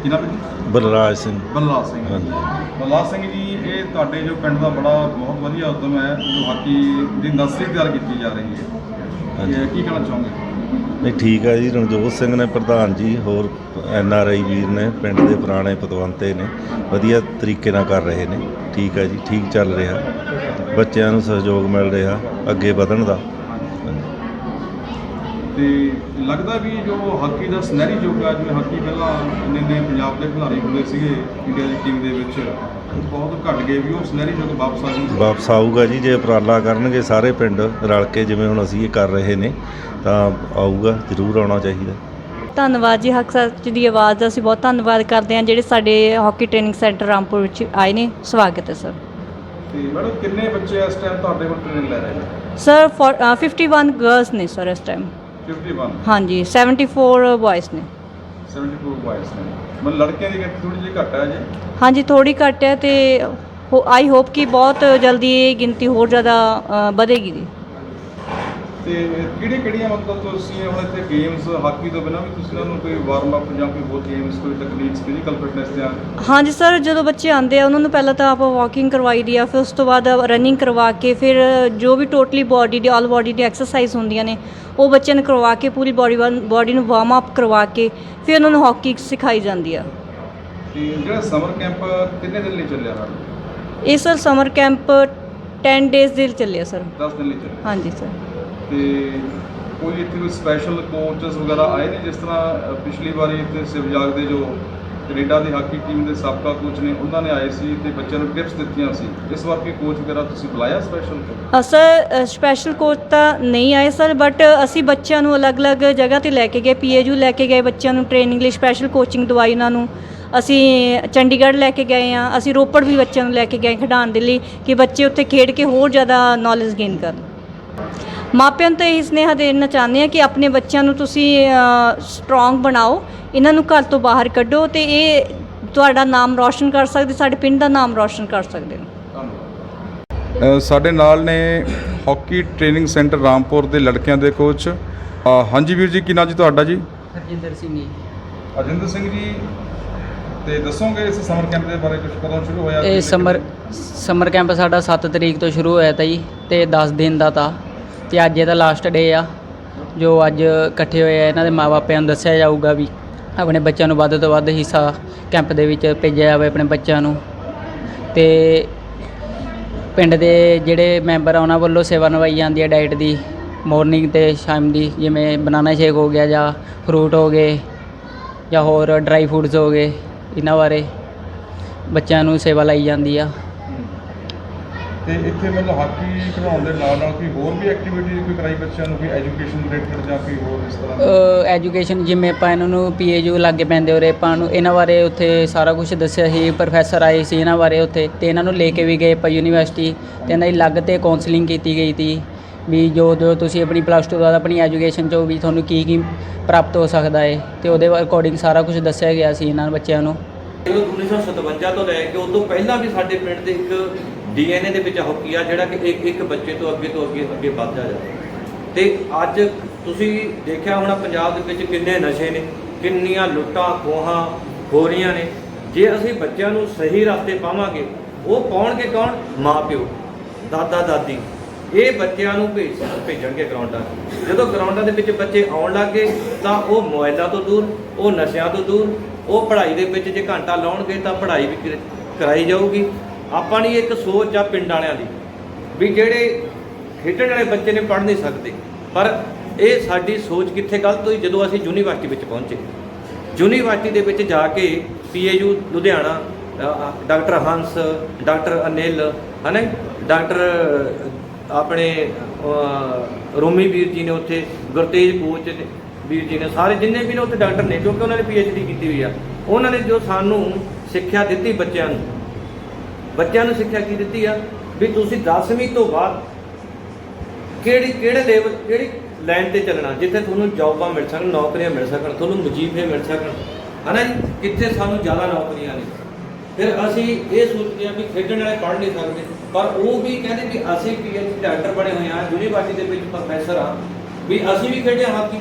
ਕੀ ਨਾਮ ਹੈ ਜੀ? ਬਲਰਾਜ ਸਿੰਘ। ਬਲਰਾਜ ਸਿੰਘ। ਹਾਂਜੀ। ਬਲਰਾਜ ਸਿੰਘ ਜੀ ਇਹ ਤੁਹਾਡੇ ਜੋ ਪਿੰਡ ਦਾ ਬੜਾ ਬਹੁਤ ਵਧੀਆ ਉਦਮ ਹੈ ਜੋ ਹਾਕੀ ਦੀ ਨਰਸਰੀ ਤਿਆਰ ਕੀਤੀ ਜਾ ਰਹੀ ਹੈ। ਹਾਂਜੀ। ਕੀ ਕਹਿਣਾ ਚਾਹੋਗੇ? ਨਹੀਂ, ਠੀਕ ਹੈ ਜੀ, ਰਣਜੋਤ ਸਿੰਘ ਨੇ ਪ੍ਰਧਾਨ ਜੀ, ਹੋਰ ਐਨ ਆਰ ਆਈ ਵੀਰ ਨੇ, ਪਿੰਡ ਦੇ ਪੁਰਾਣੇ ਪਤਵੰਤੇ ਨੇ, ਵਧੀਆ ਤਰੀਕੇ ਨਾਲ ਕਰ ਰਹੇ ਨੇ। ਠੀਕ ਹੈ ਜੀ, ਠੀਕ ਚੱਲ ਰਿਹਾ। ਬੱਚਿਆਂ ਨੂੰ ਸਹਿਯੋਗ ਮਿਲ ਰਿਹਾ, ਅੱਗੇ ਵਧਣ ਦਾ। ਤੇ ਲੱਗਦਾ ਵੀ ਜੋ ਹਾਕੀ ਦਾ ਸੁਨਹਿਰੀ ਯੁੱਗ ਆ, ਜਿਵੇਂ ਹਾਕੀ ਪਹਿਲਾਂ ਇੰਨੇ ਪੰਜਾਬ ਦੇ ਖਿਡਾਰੀ ਹੁੰਦੇ ਸੀਗੇ, ਇੰਡੀਆ ਦੀ ਟੀਮ ਦੇ ਵਿੱਚ। ਬਹੁਤ ਘਟ ਗਏ ਵੀ ਉਹ ਸੁਨਹਿਰੀ ਯੁੱਗ ਵਾਪਸ ਆ ਜੂ ਵਾਪਸ ਆਊਗਾ ਜੀ ਜੇ ਉਪਰਾਲਾ ਕਰਨਗੇ ਸਾਰੇ ਪਿੰਡ ਰਲ ਕੇ ਜਿਵੇਂ ਹੁਣ ਅਸੀਂ ਇਹ ਕਰ ਰਹੇ ਨੇ ਤਾਂ ਆਊਗਾ ਜ਼ਰੂਰ ਆਉਣਾ ਚਾਹੀਦਾ। ਧੰਨਵਾਦ ਜੀ ਹੱਕ ਸੱਚ ਦੀ ਆਵਾਜ਼ ਦਾ ਅਸੀਂ ਬਹੁਤ ਧੰਨਵਾਦ ਕਰਦੇ ਹਾਂ ਜਿਹੜੇ ਸਾਡੇ ਹਾਕੀ ਟ੍ਰੇਨਿੰਗ ਸੈਂਟਰ ਰਾਮਪੁਰ ਵਿੱਚ ਆਏ ਨੇ। ਸਵਾਗਤ ਹੈ ਸਰ। ਤੇ ਮੈਡਮ ਕਿੰਨੇ ਬੱਚੇ ਇਸ ਟਾਈਮ ਤੁਹਾਡੇ ਕੋਲ ਟ੍ਰੇਨਿੰਗ ਲੈ ਰਹੇ ਨੇ? ਸਰ ਫੋਰ- ਅ, 51 ਗਰਲਸ ਨੇ ਸਰ ਇਸ ਟਾਈਮ 51 ਹਾਂਜੀ 74 ਬॉयਜ਼ ਨੇ। 74 ਬॉयਜ਼ ਨੇ ਮਤਲਬ ਲੜਕਿਆਂ ਦੀ ਗਿਣਤੀ ਥੋੜੀ ਜਿਹੀ ਘੱਟ ਹੈ ਜੇ? ਹਾਂਜੀ ਥੋੜੀ ਘੱਟ ਹੈ ਤੇ ਆਈ ਹੋਪ ਕਿ ਬਹੁਤ ਜਲਦੀ ਇਹ ਗਿਣਤੀ ਹੋਰ ਜ਼ਿਆਦਾ ਅ, ਵਧੇਗੀ ਜੀ। ਤੇ ਕਿਹੜੀ ਕਿਹੜੀਆਂ ਮਤਲਬ ਤੁਸੀਂ ਹੁਣ ਇੱਥੇ ਗੇਮਸ ਹਾਕੀ ਤੋਂ ਬਿਨਾਂ ਵੀ ਤੁਸੀਂ ਉਹਨਾਂ ਨੂੰ ਕੋਈ ਵਾਰਮ ਅਪ ਜਾਂ ਕੋਈ ਹੋਰ ਗੇਮਸ ਕੋਈ ਟੈਕਨੀਕਸ ਫਿਜ਼ੀਕਲ ਫਿਟਨੈਸ ਜਾਂ ਹਾਂਜੀ ਸਰ ਜਦੋਂ ਬੱਚੇ ਆਉਂਦੇ ਆ ਉਹਨਾਂ ਨੂੰ ਪਹਿਲਾਂ ਤਾਂ ਆਪਾਂ ਵਾਕਿੰਗ ਕਰਵਾਈ ਦੀ ਆ ਫਿਰ ਉਸ ਤੋਂ ਬਾਅਦ ਰਨਿੰਗ ਕਰਵਾ ਕੇ ਫਿਰ ਜੋ ਵੀ ਟੋਟਲੀ ਬਾਡੀ ਦੀ ਆਲ ਬਾਡੀ ਦੀ ਐਕਸਰਸਾਈਜ਼ ਹੁੰਦੀਆਂ ਨੇ ਉਹ ਬੱਚਿਆਂ ਨੂੰ ਕਰਵਾ ਕੇ ਪੂਰੀ ਬਾਡੀ ਬਾਡੀ ਨੂੰ ਵਾਰਮ ਅਪ ਕਰਵਾ ਕੇ ਫਿਰ ਉਹਨਾਂ ਨੂੰ ਹਾਕੀ ਸਿਖਾਈ ਜਾਂਦੀ ਆ। ਤੇ ਜਿਹੜਾ ਸਮਰ ਕੈਂਪ ਕਿੰਨੇ ਦਿਨ ਲਈ ਚੱਲਿਆ ਹੈ ਇਹ ਸਰ ਸਮਰ ਕੈਂਪ 10 ਡੇਜ਼ ਦੇ ਲਈ ਚੱਲਿਆ ਸਰ। 10 ਦਿਨ ਲਈ ਚੱਲਿਆ। ਹਾਂਜੀ ਸਰ। ਤੇ ਕੋਈ ਇੱਥੇ ਕੋਈ ਸਪੈਸ਼ਲ ਕੋਚਸ ਵਗੈਰਾ ਆਏ ਨੇ ਜਿਸ ਤਰ੍ਹਾਂ ਪਿਛਲੀ ਵਾਰੀ ਇੱਥੇ ਸਿਵਜਾਗ ਦੇ ਜੋ ਕੈਨੇਡਾ ਦੀ ਹਾਕੀ ਟੀਮ ਦੇ ਸਾਬਕਾ ਕੋਚ ਨੇ, ਉਹਨਾਂ ਨੇ ਆਏ ਸੀ ਤੇ ਬੱਚਿਆਂ ਨੂੰ ਟਿਪਸ ਦਿੱਤੀਆਂ ਸੀ। ਇਸ ਵਾਰ ਕੋਈ ਕੋਚ ਵਗੈਰਾ ਤੁਸੀਂ ਬੁਲਾਇਆ ਸਪੈਸ਼ਲ ਸਰ ਸਪੈਸ਼ਲ ਕੋਚ ਤਾਂ ਨਹੀਂ ਆਏ ਸਰ ਬਟ ਅਸੀਂ ਬੱਚਿਆਂ ਨੂੰ ਅਲੱਗ-ਅਲੱਗ ਜਗ੍ਹਾ ਤੇ ਲੈ ਕੇ ਗਏ ਪੀਏਯੂ ਲੈ ਕੇ ਗਏ ਬੱਚਿਆਂ ਨੂੰ ਟ੍ਰੇਨਿੰਗ ਲਈ ਸਪੈਸ਼ਲ ਕੋਚਿੰਗ ਦਵਾਈ ਉਹਨਾਂ ਨੂੰ। ਅਸੀਂ ਚੰਡੀਗੜ੍ਹ ਲੈ ਕੇ ਗਏ ਆ ਅਸੀਂ ਰੋਪੜ ਵੀ ਬੱਚਿਆਂ ਨੂੰ ਲੈ ਕੇ ਗਏ ਖਿਡਾਉਣ ਦੇ ਲਈ, ਕਿ ਬੱਚੇ ਉੱਥੇ ਖੇਡ ਕੇ ਹੋਰ ਜ਼ਿਆਦਾ ਨੌਲੇਜ ਗੇਨ ਕਰਨ। ਮਾਪਿਆਂ ਨੂੰ ਤਾਂ ਇਹ ਸੁਨੇਹਾ ਦੇਣਾ ਚਾਹੁੰਦੇ ਆ ਕਿ ਆਪਣੇ ਬੱਚਿਆਂ ਨੂੰ ਤੁਸੀਂ ਸਟਰੋਂਗ ਬਣਾਓ ਇਹਨਾਂ ਨੂੰ ਘਰ ਤੋਂ ਬਾਹਰ ਕੱਢੋ ਤੇ ਇਹ ਤੁਹਾਡਾ ਨਾਮ ਰੌਸ਼ਨ ਕਰ ਸਕਦੇ ਸਾਡੇ ਪਿੰਡ ਦਾ ਨਾਮ ਰੌਸ਼ਨ ਕਰ ਸਕਦੇ ਨੇ। ਅ, ਸਾਡੇ ਨਾਲ ਨੇ ਹਾਕੀ ਟ੍ਰੇਨਿੰਗ ਸੈਂਟਰ ਰਾਮਪੁਰ ਦੇ ਲੜਕਿਆਂ ਦੇ ਕੋਚ ਹਾਂਜੀ ਵੀਰ ਜੀ ਕੀ ਨਾਂ ਜੀ ਤੁਹਾਡਾ ਜੀ? ਹਰਜਿੰਦਰ ਸਿੰਘ ਜੀ। ਅਜਿੰਦਰ ਸਿੰਘ ਜੀ ਤੇ ਦੱਸੋਗੇ ਇਸ ਸਮਰ ਕੈਂਪ ਦੇ ਬਾਰੇ ਕੁਝ ਕਦੋਂ ਸ਼ੁਰੂ ਹੋਇਆ? ਇਹ ਸਮਰ ਸਮਰ ਕੈਂਪ ਸਾਡਾ 7 ਤਰੀਕ ਤੋਂ ਸ਼ੁਰੂ ਹੋਇਆ ਤਾ ਜੀ ਤੇ 10 ਦਿਨ ਦਾ ਤਾ। ਤੇ ਅੱਜ ਇਹਦਾ ਲਾਸਟ ਡੇ ਆ, ਜੋ ਅੱਜ ਇਕੱਠੇ ਹੋਏ ਆ, ਇਹਨਾਂ ਦੇ ਮਾਪਿਆਂ ਨੂੰ ਦੱਸਿਆ ਜਾਊਗਾ ਵੀ ਆਪਣੇ ਬੱਚਿਆਂ ਨੂੰ ਵੱਧ ਤੋਂ ਵੱਧ ਹਿੱਸਾ ਕੈਂਪ ਦੇ ਵਿੱਚ ਭੇਜਿਆ ਜਾਵੇ ਆਪਣੇ ਬੱਚਿਆਂ ਨੂੰ। ਤੇ ਪਿੰਡ ਦੇ ਜਿਹੜੇ ਮੈਂਬਰ ਆ, ਉਹਨਾਂ ਵੱਲੋਂ ਸੇਵਾ ਨਿਭਾਈ ਜਾਂਦੀ ਹੈ ਡਾਈਟ ਦੀ ਮਾਰਨਿੰਗ ਤੇ ਸ਼ਾਮ ਦੀ, ਜਿਵੇਂ ਬਨਾਨਾ ਸ਼ੇਕ ਹੋ ਗਿਆ ਜਾਂ ਫਰੂਟ ਹੋ ਗਏ ਜਾਂ ਹੋਰ ਡਰਾਈ ਫੂਡਸ ਹੋ ਗਏ, ਇਹਨਾਂ ਬਾਰੇ ਬੱਚਿਆਂ ਨੂੰ ਸੇਵਾ ਲਈ ਜਾਂਦੀ ਆ। ਤੇ ਇੱਥੇ ਮਤਲਬ ਹਾਕੀ ਖਿਡਾਉਣ ਦੇ ਨਾਲ ਨਾਲ ਕੋਈ ਹੋਰ ਵੀ ਐਕਟੀਵਿਟੀ ਕੋਈ ਕਰਾਈ ਬੱਚਿਆਂ ਨੂੰ ਕੋਈ ਐਜੂਕੇਸ਼ਨ ਰਿਲੇਟਡ ਜਾਂ ਕੋਈ ਹੋਰ ਇਸ ਤਰ੍ਹਾਂ? ਦਾ ਐਜੂਕੇਸ਼ਨ ਜਿਵੇਂ ਆਪਾਂ ਇਹਨਾਂ ਨੂੰ ਪੀਏਯੂ ਲਾਗੇ ਪੈਂਦੇ ਉਰੇ ਆਪਾਂ ਨੂੰ ਇਹਨਾਂ ਬਾਰੇ ਉੱਥੇ ਸਾਰਾ ਕੁਝ ਦੱਸਿਆ ਸੀ ਪ੍ਰੋਫੈਸਰ ਆਏ ਸੀ ਇਹਨਾਂ ਬਾਰੇ ਉੱਥੇ ਤੇ ਇਹਨਾਂ ਨੂੰ ਲੈ ਕੇ ਵੀ ਗਏ ਆਪਾਂ ਯੂਨੀਵਰਸਿਟੀ ਤੇ ਇਹਨਾਂ ਦੀ ਲੱਗ ਤੇ ਕਾਉਂਸਲਿੰਗ ਕੀਤੀ ਗਈ ਤੀ ਵੀ ਜੋ ਜੋ ਤੁਸੀਂ ਆਪਣੀ ਪਲੱਸ 2 ਤੋਂ ਬਾਅਦ ਆਪਣੀ ਐਜੂਕੇਸ਼ਨ 'ਚੋਂ ਵੀ ਤੁਹਾਨੂੰ ਕੀ ਕੀ ਪ੍ਰਾਪਤ ਹੋ ਸਕਦਾ ਹੈ ਤੇ ਉਹਦੇ ਅਕੋਰਡਿੰਗ ਸਾਰਾ ਕੁਝ ਦੱਸਿਆ ਗਿਆ ਸੀ ਇਹਨਾਂ ਬੱਚਿਆਂ ਨੂੰ। 1957 ਤੋਂ ਲੈ ਕੇ ਉਸ ਤੋਂ ਪਹਿਲਾਂ ਵੀ ਸਾਡੇ ਪਿੰਡ ਦੇ ਇੱਕ ਡੀਐਨਏ ਦੇ ਵਿੱਚ ਹਾਕੀ ਆ, ਜਿਹੜਾ ਕਿ ਇੱਕ ਇੱਕ ਬੱਚੇ ਤੋਂ ਅੱਗੇ ਤੋਂ ਅੱਗੇ ਅੱਗੇ ਵੱਧਦਾ ਜਾਂਦਾ ਤੇ ਅੱਜ ਤੁਸੀਂ ਦੇਖਿਆ ਹੋਣਾ ਪੰਜਾਬ ਦੇ ਵਿੱਚ ਕਿੰਨੇ ਨਸ਼ੇ ਨੇ, ਕਿੰਨੀਆਂ ਲੁੱਟਾਂ, ਖੋਹਾਂ ਹੋ ਰਹੀਆਂ ਨੇ। ਜੇ ਅਸੀਂ ਬੱਚਿਆਂ ਨੂੰ ਸਹੀ ਰਸਤੇ ਪਾਵਾਂਗੇ, ਉਹ ਪਾਉਣਗੇ ਕੌਣ? ਮਾਪਿਓ, ਦਾਦਾ, ਦਾਦੀ। ਇਹ ਬੱਚਿਆਂ ਨੂੰ ਭੇਜ ਭੇਜਣਗੇ ਗਰਾਊਂਡਾਂ ਜਦੋਂ ਗਰਾਊਂਡਾਂ ਦੇ ਵਿੱਚ ਬੱਚੇ ਆਉਣ ਲੱਗੇ ਤਾਂ ਉਹ ਮੋਬਾਈਲਾਂ ਤੋਂ ਦੂਰ, ਉਹ ਨਸ਼ਿਆਂ ਤੋਂ ਦੂਰ, ਉਹ ਪੜ੍ਹਾਈ ਦੇ ਵਿੱਚ ਜੇ ਘੰਟਾ ਲਾਉਣਗੇ, ਤਾਂ ਪੜ੍ਹਾਈ ਵੀ ਕਰਾਈ ਜਾਊਗੀ। ਆਪਾਂ ਦੀ ਇੱਕ ਸੋਚ ਆ ਪਿੰਡ ਵਾਲਿਆਂ ਦੀ ਵੀ ਜਿਹੜੇ ਖੇਡਣ ਵਾਲੇ ਬੱਚੇ ਨੇ ਪੜ੍ਹ ਨਹੀਂ ਸਕਦੇ। ਪਰ ਇਹ ਸਾਡੀ ਸੋਚ ਕਿੱਥੇ ਗਲਤ ਹੋਈ? ਜਦੋਂ ਅਸੀਂ ਯੂਨੀਵਰਸਿਟੀ ਵਿੱਚ ਪਹੁੰਚੇ। ਯੂਨੀਵਰਸਿਟੀ ਦੇ ਵਿੱਚ ਜਾ ਕੇ ਪੀਏਯੂ ਲੁਧਿਆਣਾ ਅ, ਅ, ਡਾਕਟਰ ਹੰਸ ਡਾਕਟਰ ਅਨਿਲ ਹਨਾ ਜੀ? ਡਾਕਟਰ ਆਪਣੇ ਰੋਮੀ ਵੀਰ ਜੀ ਨੇ ਉੱਥੇ ਗੁਰਤੇਜ ਕੋਚ ਨੇ ਵੀਰ ਜੀ ਨੇ ਸਾਰੇ ਜਿੰਨੇ ਵੀ ਨੇ ਉੱਥੇ ਡਾਕਟਰ ਨੇ ਕਿਉਂਕਿ ਉਹਨਾਂ ਨੇ ਪੀਐਚਡੀ ਕੀਤੀ ਹੋਈ ਆ। ਉਹਨਾਂ ਨੇ ਜੋ ਸਾਨੂੰ ਸਿੱਖਿਆ ਦਿੱਤੀ ਬੱਚਿਆਂ ਨੂੰ ਬੱਚਿਆਂ ਨੂੰ ਸਿੱਖਿਆ ਕੀ ਦਿੱਤੀ ਆ? ਵੀ ਤੁਸੀਂ 10ਵੀਂ ਤੋਂ ਬਾਅਦ ਕਿਹੜੀ, ਕਿਹੜੇ ਲੈਵਲ ਕਿਹੜੀ ਲਾਈਨ ਤੇ ਚੱਲਣਾ? ਜਿੱਥੇ ਤੁਹਾਨੂੰ ਜੌਬਾਂ ਮਿਲ ਸਕਣ, ਨੌਕਰੀਆਂ ਮਿਲ ਸਕਣ, ਤੁਹਾਨੂੰ ਵਜ਼ੀਫੇ ਮਿਲ ਸਕਣ। ਹਨਾ ਜੀ? ਕਿੱਥੇ ਸਾਨੂੰ ਜ਼ਿਆਦਾ ਨੌਕਰੀਆਂ ਨੇ। ਫਿਰ ਅਸੀਂ ਇਹ ਸੋਚਦੇ ਹਾਂ ਵੀ ਖੇਡਣ ਵਾਲੇ ਪੜ੍ਹ ਨਹੀਂ ਸਕਦੇ। ਪਰ ਉਹ ਵੀ ਕਹਿੰਦੇ ਵੀ ਅਸੀਂ ਪੀਐਚ ਡਾਕਟਰ ਬਣੇ ਹੋਏ ਆ, ਯੂਨੀਵਰਸਿਟੀ ਦੇ ਵਿੱਚ ਪ੍ਰੋਫੈਸਰ ਆ। ਵੀ ਅਸੀਂ ਵੀ ਖੇਡਿਆ ਹਾਕੀ।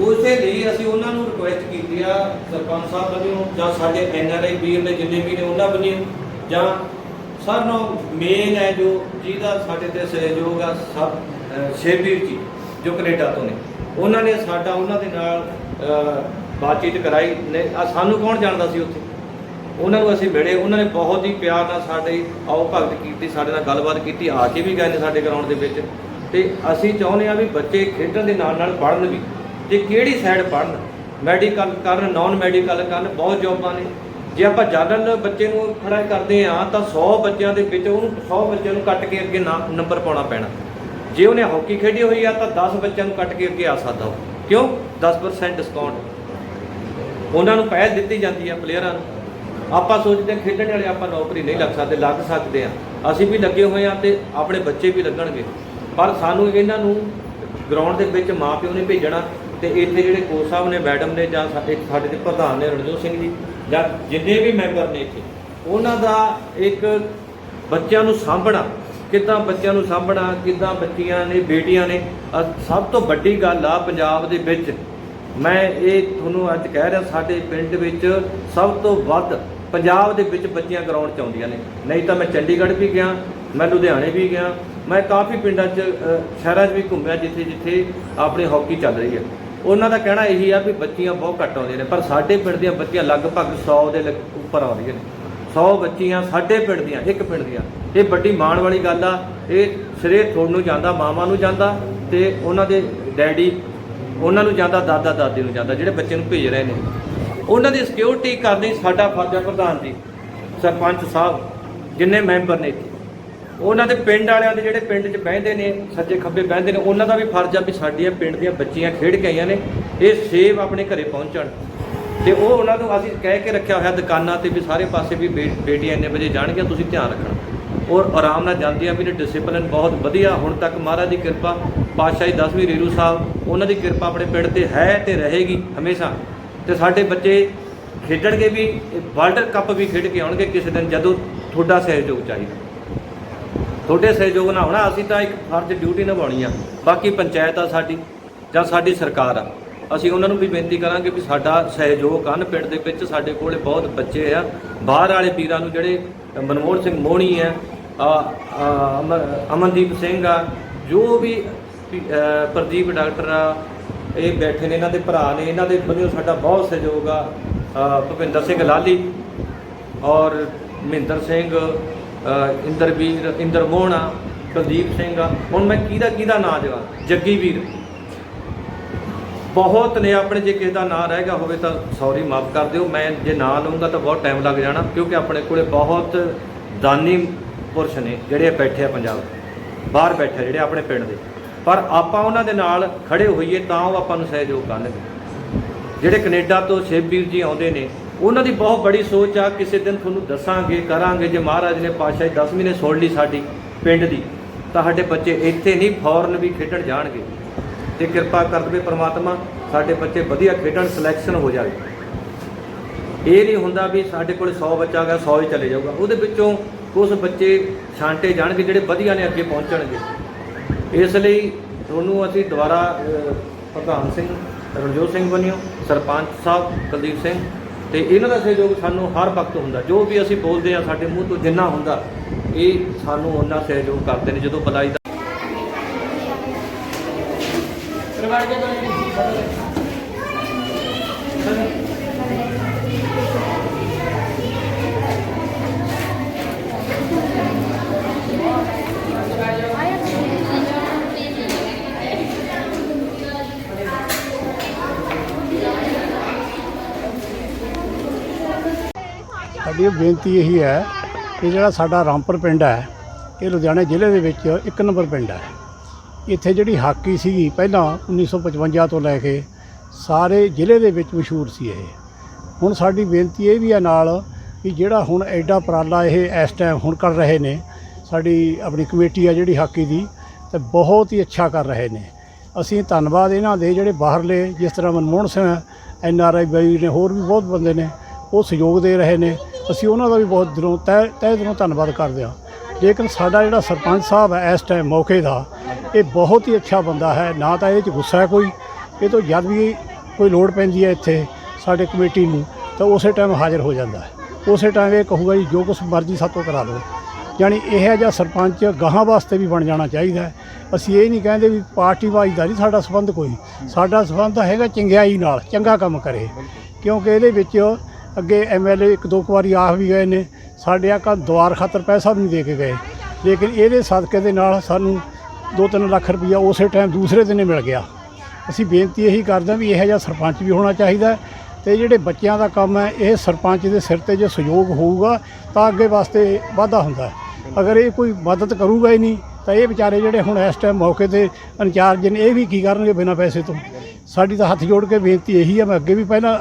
ਉਸੇ ਲਈ ਅਸੀਂ ਉਹਨਾਂ ਨੂੰ ਰਿਕੁਐਸਟ ਕੀਤੀ ਆ ਸਰਪੰਚ ਸਾਹਿਬ ਵੱਲੋਂ ਜਾਂ ਸਾਡੇ ਐਨਆਰਆਈ ਵੀਰ ਨੇ ਜਿੰਨੇ ਵੀ ਨੇ ਉਹਨਾਂ ਵੱਲੋਂ ਜਾਂ ਸਭ ਨੂੰ ਮੇਨ ਹੈ ਜੋ ਜਿਹਦਾ ਸਾਡੇ ਤੇ ਸਹਿਯੋਗ ਆ ਸਭ, ਅਹ, ਸ਼ੇਰਵੀਰ ਜੀ, ਜੋ ਕੈਨੇਡਾ ਤੋਂ ਨੇ। ਉਹਨਾਂ ਨੇ ਸਾਡਾ ਉਹਨਾਂ ਦੇ ਨਾਲ ਬਾਤਚੀਤ ਕਰਾਈ ਨੇ। ਸਾਨੂੰ ਕੌਣ ਜਾਣਦਾ ਸੀ ਉੱਥੇ? ਉਹਨਾਂ ਨੂੰ ਅਸੀਂ ਮਿਲੇ। ਉਹਨਾਂ ਨੇ ਬਹੁਤ ਹੀ ਪਿਆਰ ਨਾਲ ਸਾਡੇ ਆਓ ਭਗਤ ਕੀਤੀ, ਸਾਡੇ ਨਾਲ ਗੱਲਬਾਤ ਕੀਤੀ, ਆ ਕੇ ਵੀ ਗਏ ਨੇ ਸਾਡੇ ਗਰਾਊਂਡ ਦੇ ਵਿੱਚ। ਤੇ ਅਸੀਂ ਚਾਹੁੰਦੇ ਆ ਵੀ ਬੱਚੇ ਖੇਡਣ ਦੇ ਨਾਲ ਨਾਲ ਪੜ੍ਹਨ ਵੀ। ਤੇ ਕਿਹੜੀ ਸਾਈਡ ਪੜ੍ਹਨ? ਮੈਡੀਕਲ ਕਰਨ ਨਾਨ ਮੈਡੀਕਲ ਕਰਨ, ਬਹੁਤ ਜੋਬਾਂ ਨੇ। ਜੇ ਆਪਾਂ ਜਨਰਲ ਬੱਚੇ ਨੂੰ ਖੜਾ ਕਰਦੇ ਆ ਤਾਂ 100 ਬੱਚਿਆਂ ਦੇ ਵਿੱਚ ਉਹਨੂੰ 100 ਬੱਚਿਆਂ ਨੂੰ ਕੱਟ ਕੇ ਅੱਗੇ ਨਾ ਨੰਬਰ ਪਾਉਣਾ ਪੈਣਾ। ਜੇ ਉਹਨੇ ਹਾਕੀ ਖੇਡੀ ਹੋਈ ਆ, ਤਾਂ 10 ਬੱਚਿਆਂ ਨੂੰ ਕੱਟ ਕੇ ਅੱਗੇ ਆ ਸਕਦਾ ਉਹ। ਕਿਉਂ? 10% ਡਿਸਕਾਊਂਟ ਉਹਨਾਂ ਨੂੰ ਪਹਿਲ ਦਿੱਤੀ ਜਾਂਦੀ ਆ ਪਲੇਅਰਾਂ ਨੂੰ। ਆਪਾਂ ਸੋਚਦੇ ਹਾਂ ਖੇਡਣ ਵਾਲੇ ਆਪਾਂ ਨੌਕਰੀ ਨਹੀਂ ਲੱਗ ਸਕਦੇ ਲੱਗ ਸਕਦੇ ਆ ਅਸੀਂ ਵੀ ਲੱਗੇ ਹੋਏ ਆ ਤੇ ਆਪਣੇ ਬੱਚੇ ਵੀ ਲੱਗਣਗੇ। ਪਰ ਸਾਨੂੰ ਇਹਨਾਂ ਨੂੰ ਗਰਾਊਂਡ ਦੇ ਵਿੱਚ ਮਾਪਿਓ ਨੇ ਭੇਜਣਾ। ਤੇ ਇੱਥੇ ਜਿਹੜੇ ਕੋਚ ਸਾਹਿਬ ਨੇ, ਮੈਡਮ ਨੇ ਜਾਂ ਸਾਡੇ ਸਾਡੇ ਦੇ ਪ੍ਰਧਾਨ ਨੇ ਰਣਜੋਤ ਸਿੰਘ ਜੀ ਜਾਂ ਜਿੰਨੇ ਵੀ ਮੈਂਬਰ ਨੇ ਇੱਥੇ, ਉਹਨਾਂ ਦਾ ਇੱਕ ਬੱਚਿਆਂ ਨੂੰ ਸਾਂਭਣਾ, ਕਿੱਦਾਂ ਬੱਚਿਆਂ ਨੂੰ ਸਾਂਭਣਾ, ਕਿੱਦਾਂ ਬੱਚੀਆਂ ਨੇ, ਬੇਟੀਆਂ ਨੇ ਸਭ ਤੋਂ ਵੱਡੀ ਗੱਲ ਆ ਪੰਜਾਬ ਦੇ ਵਿੱਚ। ਮੈਂ ਇਹ ਤੁਹਾਨੂੰ ਅੱਜ ਕਹਿ ਰਿਹਾ, ਸਾਡੇ ਪਿੰਡ ਵਿੱਚ ਸਭ ਤੋਂ ਵੱਧ ਪੰਜਾਬ ਦੇ ਵਿੱਚ ਬੱਚੀਆਂ ਗਰਾਊਂਡ 'ਚ ਆਉਂਦੀਆਂ ਨੇ। ਨਹੀਂ ਤਾਂ ਮੈਂ ਚੰਡੀਗੜ੍ਹ ਵੀ ਗਿਆ, ਮੈਂ ਲੁਧਿਆਣੇ ਵੀ ਗਿਆ, ਮੈਂ ਕਾਫੀ ਪਿੰਡਾਂ 'ਚ ਸ਼ਹਿਰਾਂ 'ਚ ਵੀ ਘੁੰਮਿਆ ਜਿੱਥੇ ਜਿੱਥੇ ਆਪਣੀ ਹਾਕੀ ਚੱਲ ਰਹੀ ਹੈ। ਉਹਨਾਂ ਦਾ ਕਹਿਣਾ ਇਹੀ ਆ ਵੀ ਬੱਚੀਆਂ ਬਹੁਤ ਘੱਟ ਆਉਂਦੀਆਂ ਨੇ, ਪਰ ਸਾਡੇ ਪਿੰਡ ਦੀਆਂ ਬੱਚੀਆਂ ਲਗਭਗ 100 ਦੇ ਲਗ- ਉੱਪਰ ਆਉਂਦੀਆਂ ਨੇ। 100 ਬੱਚੀਆਂ ਸਾਡੇ ਪਿੰਡ ਦੀਆਂ, ਇੱਕ ਪਿੰਡ ਦੀਆਂ। ਇਹ ਵੱਡੀ ਮਾਣ ਵਾਲੀ ਗੱਲ ਆ, ਇਹ ਸਿਰੇ ਥੋੜ ਨੂੰ ਜਾਂਦਾ ਮਾਮਾ ਨੂੰ ਜਾਂਦਾ ਤੇ ਉਹਨਾਂ ਦੇ ਡੈਡੀ, ਉਹਨਾਂ ਨੂੰ ਜਾਂਦਾ, ਦਾਦਾ, ਦਾਦੀ ਨੂੰ ਜਾਂਦਾ, ਜਿਹੜੇ ਬੱਚੇ ਨੂੰ ਭੇਜ ਰਹੇ ਨੇ। ਉਹਨਾਂ ਦੀ ਸਿਕਿਉਰਿਟੀ ਕਰਨੀ ਸਾਡਾ ਫਰਜ਼ ਹੈ ਪ੍ਰਧਾਨ ਜੀ, ਸਰਪੰਚ ਸਾਹਿਬ, ਜਿੰਨੇ ਮੈਂਬਰ ਨੇ। ਇੱਥੇ ਉਹਨਾਂ ਦੇ ਪਿੰਡ ਵਾਲਿਆਂ ਦੇ ਜਿਹੜੇ ਪਿੰਡ 'ਚ ਬਹਿੰਦੇ ਨੇ, ਸੱਜੇ ਖੱਬੇ ਬਹਿੰਦੇ ਨੇ, ਉਹਨਾਂ ਦਾ ਵੀ ਫਰਜ਼ ਆ ਵੀ ਸਾਡੀਆਂ ਪਿੰਡ ਦੀਆਂ ਬੱਚੀਆਂ ਖੇਡ ਕੇ ਆਈਆਂ ਨੇ, ਇਹ ਸੇਵ ਆਪਣੇ ਘਰੇ ਪਹੁੰਚਣ। ਤੇ ਉਹ ਉਹਨਾਂ ਨੂੰ ਅਸੀਂ ਕਹਿ ਕੇ ਰੱਖਿਆ ਹੋਇਆ ਦੁਕਾਨਾਂ ਤੇ ਵੀ ਸਾਰੇ ਪਾਸੇ ਵੀ ਬੇ- ਬੇਟੀਆਂ ਇੰਨੇ ਵਜੇ ਜਾਣਗੀਆਂ, ਤੁਸੀਂ ਧਿਆਨ ਰੱਖਣਾ। ਔਰ ਆਰਾਮ ਨਾਲ ਜਾਂਦੀਆਂ ਵੀ ਨੇ ਡਿਸਪਲਿਨ ਬਹੁਤ ਵਧੀਆ, ਹੁਣ ਤੱਕ ਮਹਾਰਾਜ ਦੀ ਕਿਰਪਾ, ਪਾਤਸ਼ਾਹੀ 10ਵੀਂ ਰੇਰੂ ਸਾਹਿਬ, ਉਹਨਾਂ ਦੀ ਕਿਰਪਾ ਆਪਣੇ ਪਿੰਡ ਤੇ ਹੈ ਤੇ ਰਹੇਗੀ ਹਮੇਸ਼ਾ। ਤੇ ਸਾਡੇ ਬੱਚੇ ਖੇਡਣਗੇ ਵੀ ਵਰਲਡ ਕੱਪ ਵੀ ਖੇਡ ਕੇ ਆਉਣਗੇ ਕਿਸੇ ਦਿਨ, ਜਦੋਂ ਤੁਹਾਡਾ ਸਹਿਯੋਗ ਚਾਹੀਦਾ। ਤੁਹਾਡੇ ਸਹਿਯੋਗ ਨਾਲ ਹੋਣਾ ਅਸੀਂ ਤਾਂ ਇੱਕ ਫਰਜ਼ ਡਿਊਟੀ ਨਿਭਾਉਣੀ ਆ। ਬਾਕੀ ਪੰਚਾਇਤ ਆ ਸਾਡੀ ਜਾਂ ਸਾਡੀ ਸਰਕਾਰ ਆ। ਅਸੀਂ ਉਹਨਾਂ ਨੂੰ ਵੀ ਬੇਨਤੀ ਕਰਾਂਗੇ ਵੀ ਸਾਡਾ ਸਹਿਯੋਗ ਹਨ ਪਿੰਡ ਦੇ ਵਿੱਚ ਸਾਡੇ ਕੋਲੇ ਬਹੁਤ ਬੱਚੇ ਆ। ਬਾਹਰ ਵਾਲੇ ਵੀਰਾਂ ਨੂੰ ਜਿਹੜੇ ਮਨਮੋਹਨ ਸਿੰਘ ਮੋਹਣੀ ਆ ਆ, ਅਮਨਦੀਪ ਸਿੰਘ ਆ ਜੋ ਵੀ ਪ੍ਰਦੀਪ ਡਾਕਟਰ ਆ ਇਹ ਬੈਠੇ ਨੇ ਇਹਨਾਂ ਦੇ ਭਰਾ ਨੇ ਇਹਨਾਂ ਦੇ ਵੱਲੋਂ ਸਾਡਾ ਬਹੁਤ ਸਹਿਯੋਗ ਆ ਅ, ਭੁਪਿੰਦਰ ਸਿੰਘ ਲਾਲੀ ਔਰ ਮਹਿੰਦਰ ਸਿੰਘ ਇੰਦਰਵੀਰ ਇੰਦਰ ਮੋਹਣਾ ਕੁਲਦੀਪ ਸਿੰਘ ਆ। ਹੁਣ ਮੈਂ ਕਿਹਦਾ ਕਿਹਦਾ ਨਾਂ ਦੇਵਾਂ ਜੱਗੀ ਵੀਰ। ਬਹੁਤ ਨੇ ਆਪਣੇ ਜੇ ਕਿਸੇ ਦਾ ਨਾਂ ਰਹਿ ਗਿਆ ਹੋਵੇ ਤਾਂ ਸੌਰੀ ਮਾਫ ਕਰ ਦਿਓ। ਮੈਂ ਜੇ ਨਾਂ ਲਵਾਂਗਾ ਤਾਂ ਬਹੁਤ ਟਾਈਮ ਲੱਗ ਜਾਣਾ, ਕਿਉਂਕਿ ਆਪਣੇ ਕੋਲੇ ਬਹੁਤ ਦਾਨੀ ਪੁਰਸ਼ ਨੇ ਜਿਹੜੇ ਬੈਠੇ ਆ ਪੰਜਾਬ। ਬਾਹਰ ਬੈਠੇ ਜਿਹੜੇ ਆਪਣੇ ਪਿੰਡ ਦੇ। ਪਰ ਆਪਾਂ ਉਹਨਾਂ ਦੇ ਨਾਲ ਖੜੇ ਹੋਈਏ ਤਾਂ ਉਹ ਆਪਾਂ ਨੂੰ ਸਹਿਯੋਗ ਕਰਨਗੇ। ਜਿਹੜੇ ਕੈਨੇਡਾ ਤੋਂ ਸ਼ੇਬੀਰ ਜੀ ਆਉਂਦੇ ਨੇ ਉਹਨਾਂ ਦੀ ਬਹੁਤ ਬੜੀ ਸੋਚ ਆ ਕਿਸੇ ਦਿਨ ਤੁਹਾਨੂੰ ਦੱਸਾਂਗੇ ਕਰਾਂਗੇ। ਜੇ ਮਹਾਰਾਜ ਨੇ ਪਾਤਸ਼ਾਹੀ 10ਵੀਂ ਨੇ ਸੁਣ ਲਈ ਸਾਡੀ ਪਿੰਡ ਦੀ ਤਾਂ ਸਾਡੇ ਬੱਚੇ ਇੱਥੇ ਨਹੀਂ ਫੌਰਨ ਵੀ ਖੇਡਣ ਜਾਣਗੇ। ਤੇ ਕਿਰਪਾ ਕਰ ਦੇਵੇ ਪ੍ਰਮਾਤਮਾ ਸਾਡੇ ਬੱਚੇ ਵਧੀਆ ਖੇਡਣ ਸਿਲੈਕਸ਼ਨ ਹੋ ਜਾਵੇ। ਇਹ ਨਹੀਂ ਹੁੰਦਾ ਵੀ ਸਾਡੇ ਕੋਲ 100 ਬੱਚਾ ਗਿਆ 100 ਹੀ ਚਲੇ ਜਾਊਗਾ। ਉਹਦੇ ਵਿੱਚੋਂ ਕੁਝ ਬੱਚੇ ਛਾਂਟੇ ਜਾਣਗੇ ਜਿਹੜੇ ਵਧੀਆ ਨੇ ਅੱਗੇ ਪਹੁੰਚਣਗੇ। ਇਸ ਲਈ ਤੁਹਾਨੂੰ ਅਸੀਂ ਦੁਬਾਰਾ ਅ, ਪ੍ਰਧਾਨ ਸਿੰਘ ਰਣਜੋਤ ਸਿੰਘ ਬਣਿਓ ਸਰਪੰਚ ਸਾਹਿਬ ਕੁਲਦੀਪ ਸਿੰਘ ਤੇ ਇਹਨਾਂ ਦਾ ਸਹਿਯੋਗ ਸਾਨੂੰ ਹਰ ਵਕਤ ਹੁੰਦਾ। ਜੋ ਵੀ ਅਸੀਂ ਬੋਲਦੇ ਆ ਸਾਡੇ ਮੂੰਹ ਤੋਂ ਜਿੰਨਾ ਹੁੰਦਾ, ਇਹ ਸਾਨੂੰ ਉਹਨਾਂ ਸਹਿਯੋਗ ਕਰਦੇ ਨੇ, ਜਦੋਂ ਬੁਲਾਈ ਦਾ ਸਾਡੀ ਇਹ ਬੇਨਤੀ ਇਹੀ ਹੈ ਕਿ ਜਿਹੜਾ ਸਾਡਾ ਰਾਮਪੁਰ ਪਿੰਡ ਹੈ, ਇਹ ਲੁਧਿਆਣਾ ਜ਼ਿਲ੍ਹੇ ਦੇ ਵਿੱਚ ਇੱਕ ਨੰਬਰ ਪਿੰਡ ਹੈ। ਇੱਥੇ ਜਿਹੜੀ ਹਾਕੀ ਸੀਗੀ ਪਹਿਲਾਂ 1955 ਤੋਂ ਲੈ ਕੇ ਸਾਰੇ ਜ਼ਿਲ੍ਹੇ ਦੇ ਵਿੱਚ ਮਸ਼ਹੂਰ ਸੀ ਇਹ। ਹੁਣ ਸਾਡੀ ਬੇਨਤੀ ਇਹ ਵੀ ਹੈ ਨਾਲ ਕਿ ਜਿਹੜਾ ਹੁਣ ਐਡਾ ਉਪਰਾਲਾ ਇਹ ਇਸ ਟਾਈਮ ਹੁਣ ਕਰ ਰਹੇ ਨੇ, ਸਾਡੀ ਆਪਣੀ ਕਮੇਟੀ ਆ ਜਿਹੜੀ ਹਾਕੀ ਦੀ, ਤੇ ਬਹੁਤ ਹੀ ਅੱਛਾ ਕਰ ਰਹੇ ਨੇ। ਅਸੀਂ ਧੰਨਵਾਦ ਇਹਨਾਂ ਦੇ ਜਿਹੜੇ ਬਾਹਰਲੇ, ਜਿਸ ਤਰ੍ਹਾਂ Manmohan Singh, N R I ਬਾਈ ਨੇ ਹੋਰ ਵੀ ਬਹੁਤ ਬੰਦੇ ਨੇ, ਉਹ ਸਹਿਯੋਗ ਦੇ ਰਹੇ ਨੇ। ਅਸੀਂ ਉਹਨਾਂ ਦਾ ਵੀ ਬਹੁਤ ਦਿਲੋਂ ਤਹਿ ਤਹਿ ਦਿਲੋਂ ਧੰਨਵਾਦ ਕਰਦੇ ਹਾਂ। ਲੇਕਿਨ ਸਾਡਾ ਜਿਹੜਾ ਸਰਪੰਚ ਸਾਹਿਬ ਹੈ ਇਸ ਟਾਈਮ ਮੌਕੇ ਦਾ, ਇਹ ਬਹੁਤ ਹੀ ਅੱਛਾ ਬੰਦਾ ਹੈ। ਨਾ ਤਾਂ ਇਹਦੇ 'ਚ ਗੁੱਸਾ ਹੈ ਕੋਈ, ਇਹ ਤੋਂ ਜਦ ਵੀ ਕੋਈ ਲੋੜ ਪੈਂਦੀ ਹੈ ਇੱਥੇ ਸਾਡੇ ਕਮੇਟੀ ਨੂੰ, ਤਾਂ ਉਸੇ ਟਾਈਮ ਹਾਜ਼ਰ ਹੋ ਜਾਂਦਾ ਹੈ। ਉਸੇ ਟਾਈਮ ਇਹ ਕਹੂਗਾ ਜੀ, ਜੋ ਕੁਛ ਮਰਜ਼ੀ ਸਾਤੋਂ ਕਰਾ ਲਓ ਯਾਨੀ ਇਹ ਜਿਹਾ ਸਰਪੰਚ ਗਾਹਾਂ ਵਾਸਤੇ ਵੀ ਬਣ ਜਾਣਾ ਚਾਹੀਦਾ ਹੈ। ਅਸੀਂ ਇਹ ਨਹੀਂ ਕਹਿੰਦੇ ਵੀ ਪਾਰਟੀ ਵਾਈਜ਼ ਦਾ ਨਹੀਂ ਸਾਡਾ ਸੰਬੰਧ ਕੋਈ। ਸਾਡਾ ਸੰਬੰਧ ਹੈਗਾ ਚੰਗਿਆਈ ਨਾਲ, ਚੰਗਾ ਕੰਮ ਕਰੇ। ਕਿਉਂਕਿ ਇਹਦੇ ਵਿੱਚ ਅੱਗੇ ਐਮਐਲਏ ਇੱਕ ਦੋ ਕੁ ਵਾਰੀ ਆ ਵੀ ਗਏ ਨੇ, ਸਾਡੇ ਆ ਆਕਾ ਦੁਆਰ ਖਾਤਰ ਪੈਸਾ ਵੀ ਨਹੀਂ ਦੇ ਕੇ ਗਏ। ਲੇਕਿਨ ਇਹਦੇ ਸਦਕੇ ਦੇ ਨਾਲ ਸਾਨੂੰ 2-3 ਲੱਖ ਰੁਪਈਆ ਉਸੇ ਟਾਈਮ ਦੂਸਰੇ ਦਿਨ ਹੀ ਮਿਲ ਗਿਆ। ਅਸੀਂ ਬੇਨਤੀ ਇਹੀ ਕਰਦੇ ਹਾਂ ਵੀ ਇਹੋ ਜਿਹਾ ਸਰਪੰਚ ਵੀ ਹੋਣਾ ਚਾਹੀਦਾ ਹੈ ਤੇ ਜਿਹੜੇ ਬੱਚਿਆਂ ਦਾ ਕੰਮ ਹੈ, ਇਹ ਸਰਪੰਚ ਦੇ ਸਿਰ ਤੇ ਜੇ ਸਹਿਯੋਗ ਹੋਊਗਾ ਤਾਂ ਅੱਗੇ ਵਾਸਤੇ ਵਾਧਾ ਹੁੰਦਾ ਅਗਰ ਇਹ ਕੋਈ ਮਦਦ ਕਰੂਗਾ ਹੀ ਨਹੀਂ ਤਾਂ ਇਹ ਵਿਚਾਰੇ ਜਿਹੜੇ ਹੁਣ ਇਸ ਟਾਈਮ ਮੌਕੇ ਤੇ ਇੰਚਾਰਜ ਨੇ, ਇਹ ਵੀ ਕੀ ਕਰਨਗੇ ਬਿਨਾਂ ਪੈਸੇ ਤੋਂ? ਸਾਡੀ ਤਾਂ ਹੱਥ ਜੋੜ ਕੇ ਬੇਨਤੀ ਇਹੀ ਹੈ ਮੈਂ ਅੱਗੇ ਵੀ ਪਹਿਲਾਂ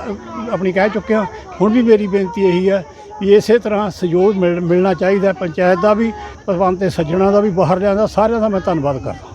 ਆਪਣੀ ਕਹਿ ਚੁੱਕਿਆ, ਹੁਣ ਵੀ ਮੇਰੀ ਬੇਨਤੀ ਇਹੀ ਹੈ ਵੀ ਇਸੇ ਤਰ੍ਹਾਂ ਸਹਿਯੋਗ ਮਿਲ- ਮਿਲਣਾ ਚਾਹੀਦਾ ਪੰਚਾਇਤ ਦਾ ਵੀ, ਭਗਵੰਤ ਤੇ ਸੱਜਣਾ ਦਾ ਵੀ, ਬਾਹਰ ਲਿਆਂਦਾ, ਸਾਰਿਆਂ ਦਾ ਮੈਂ ਧੰਨਵਾਦ ਕਰਦਾ।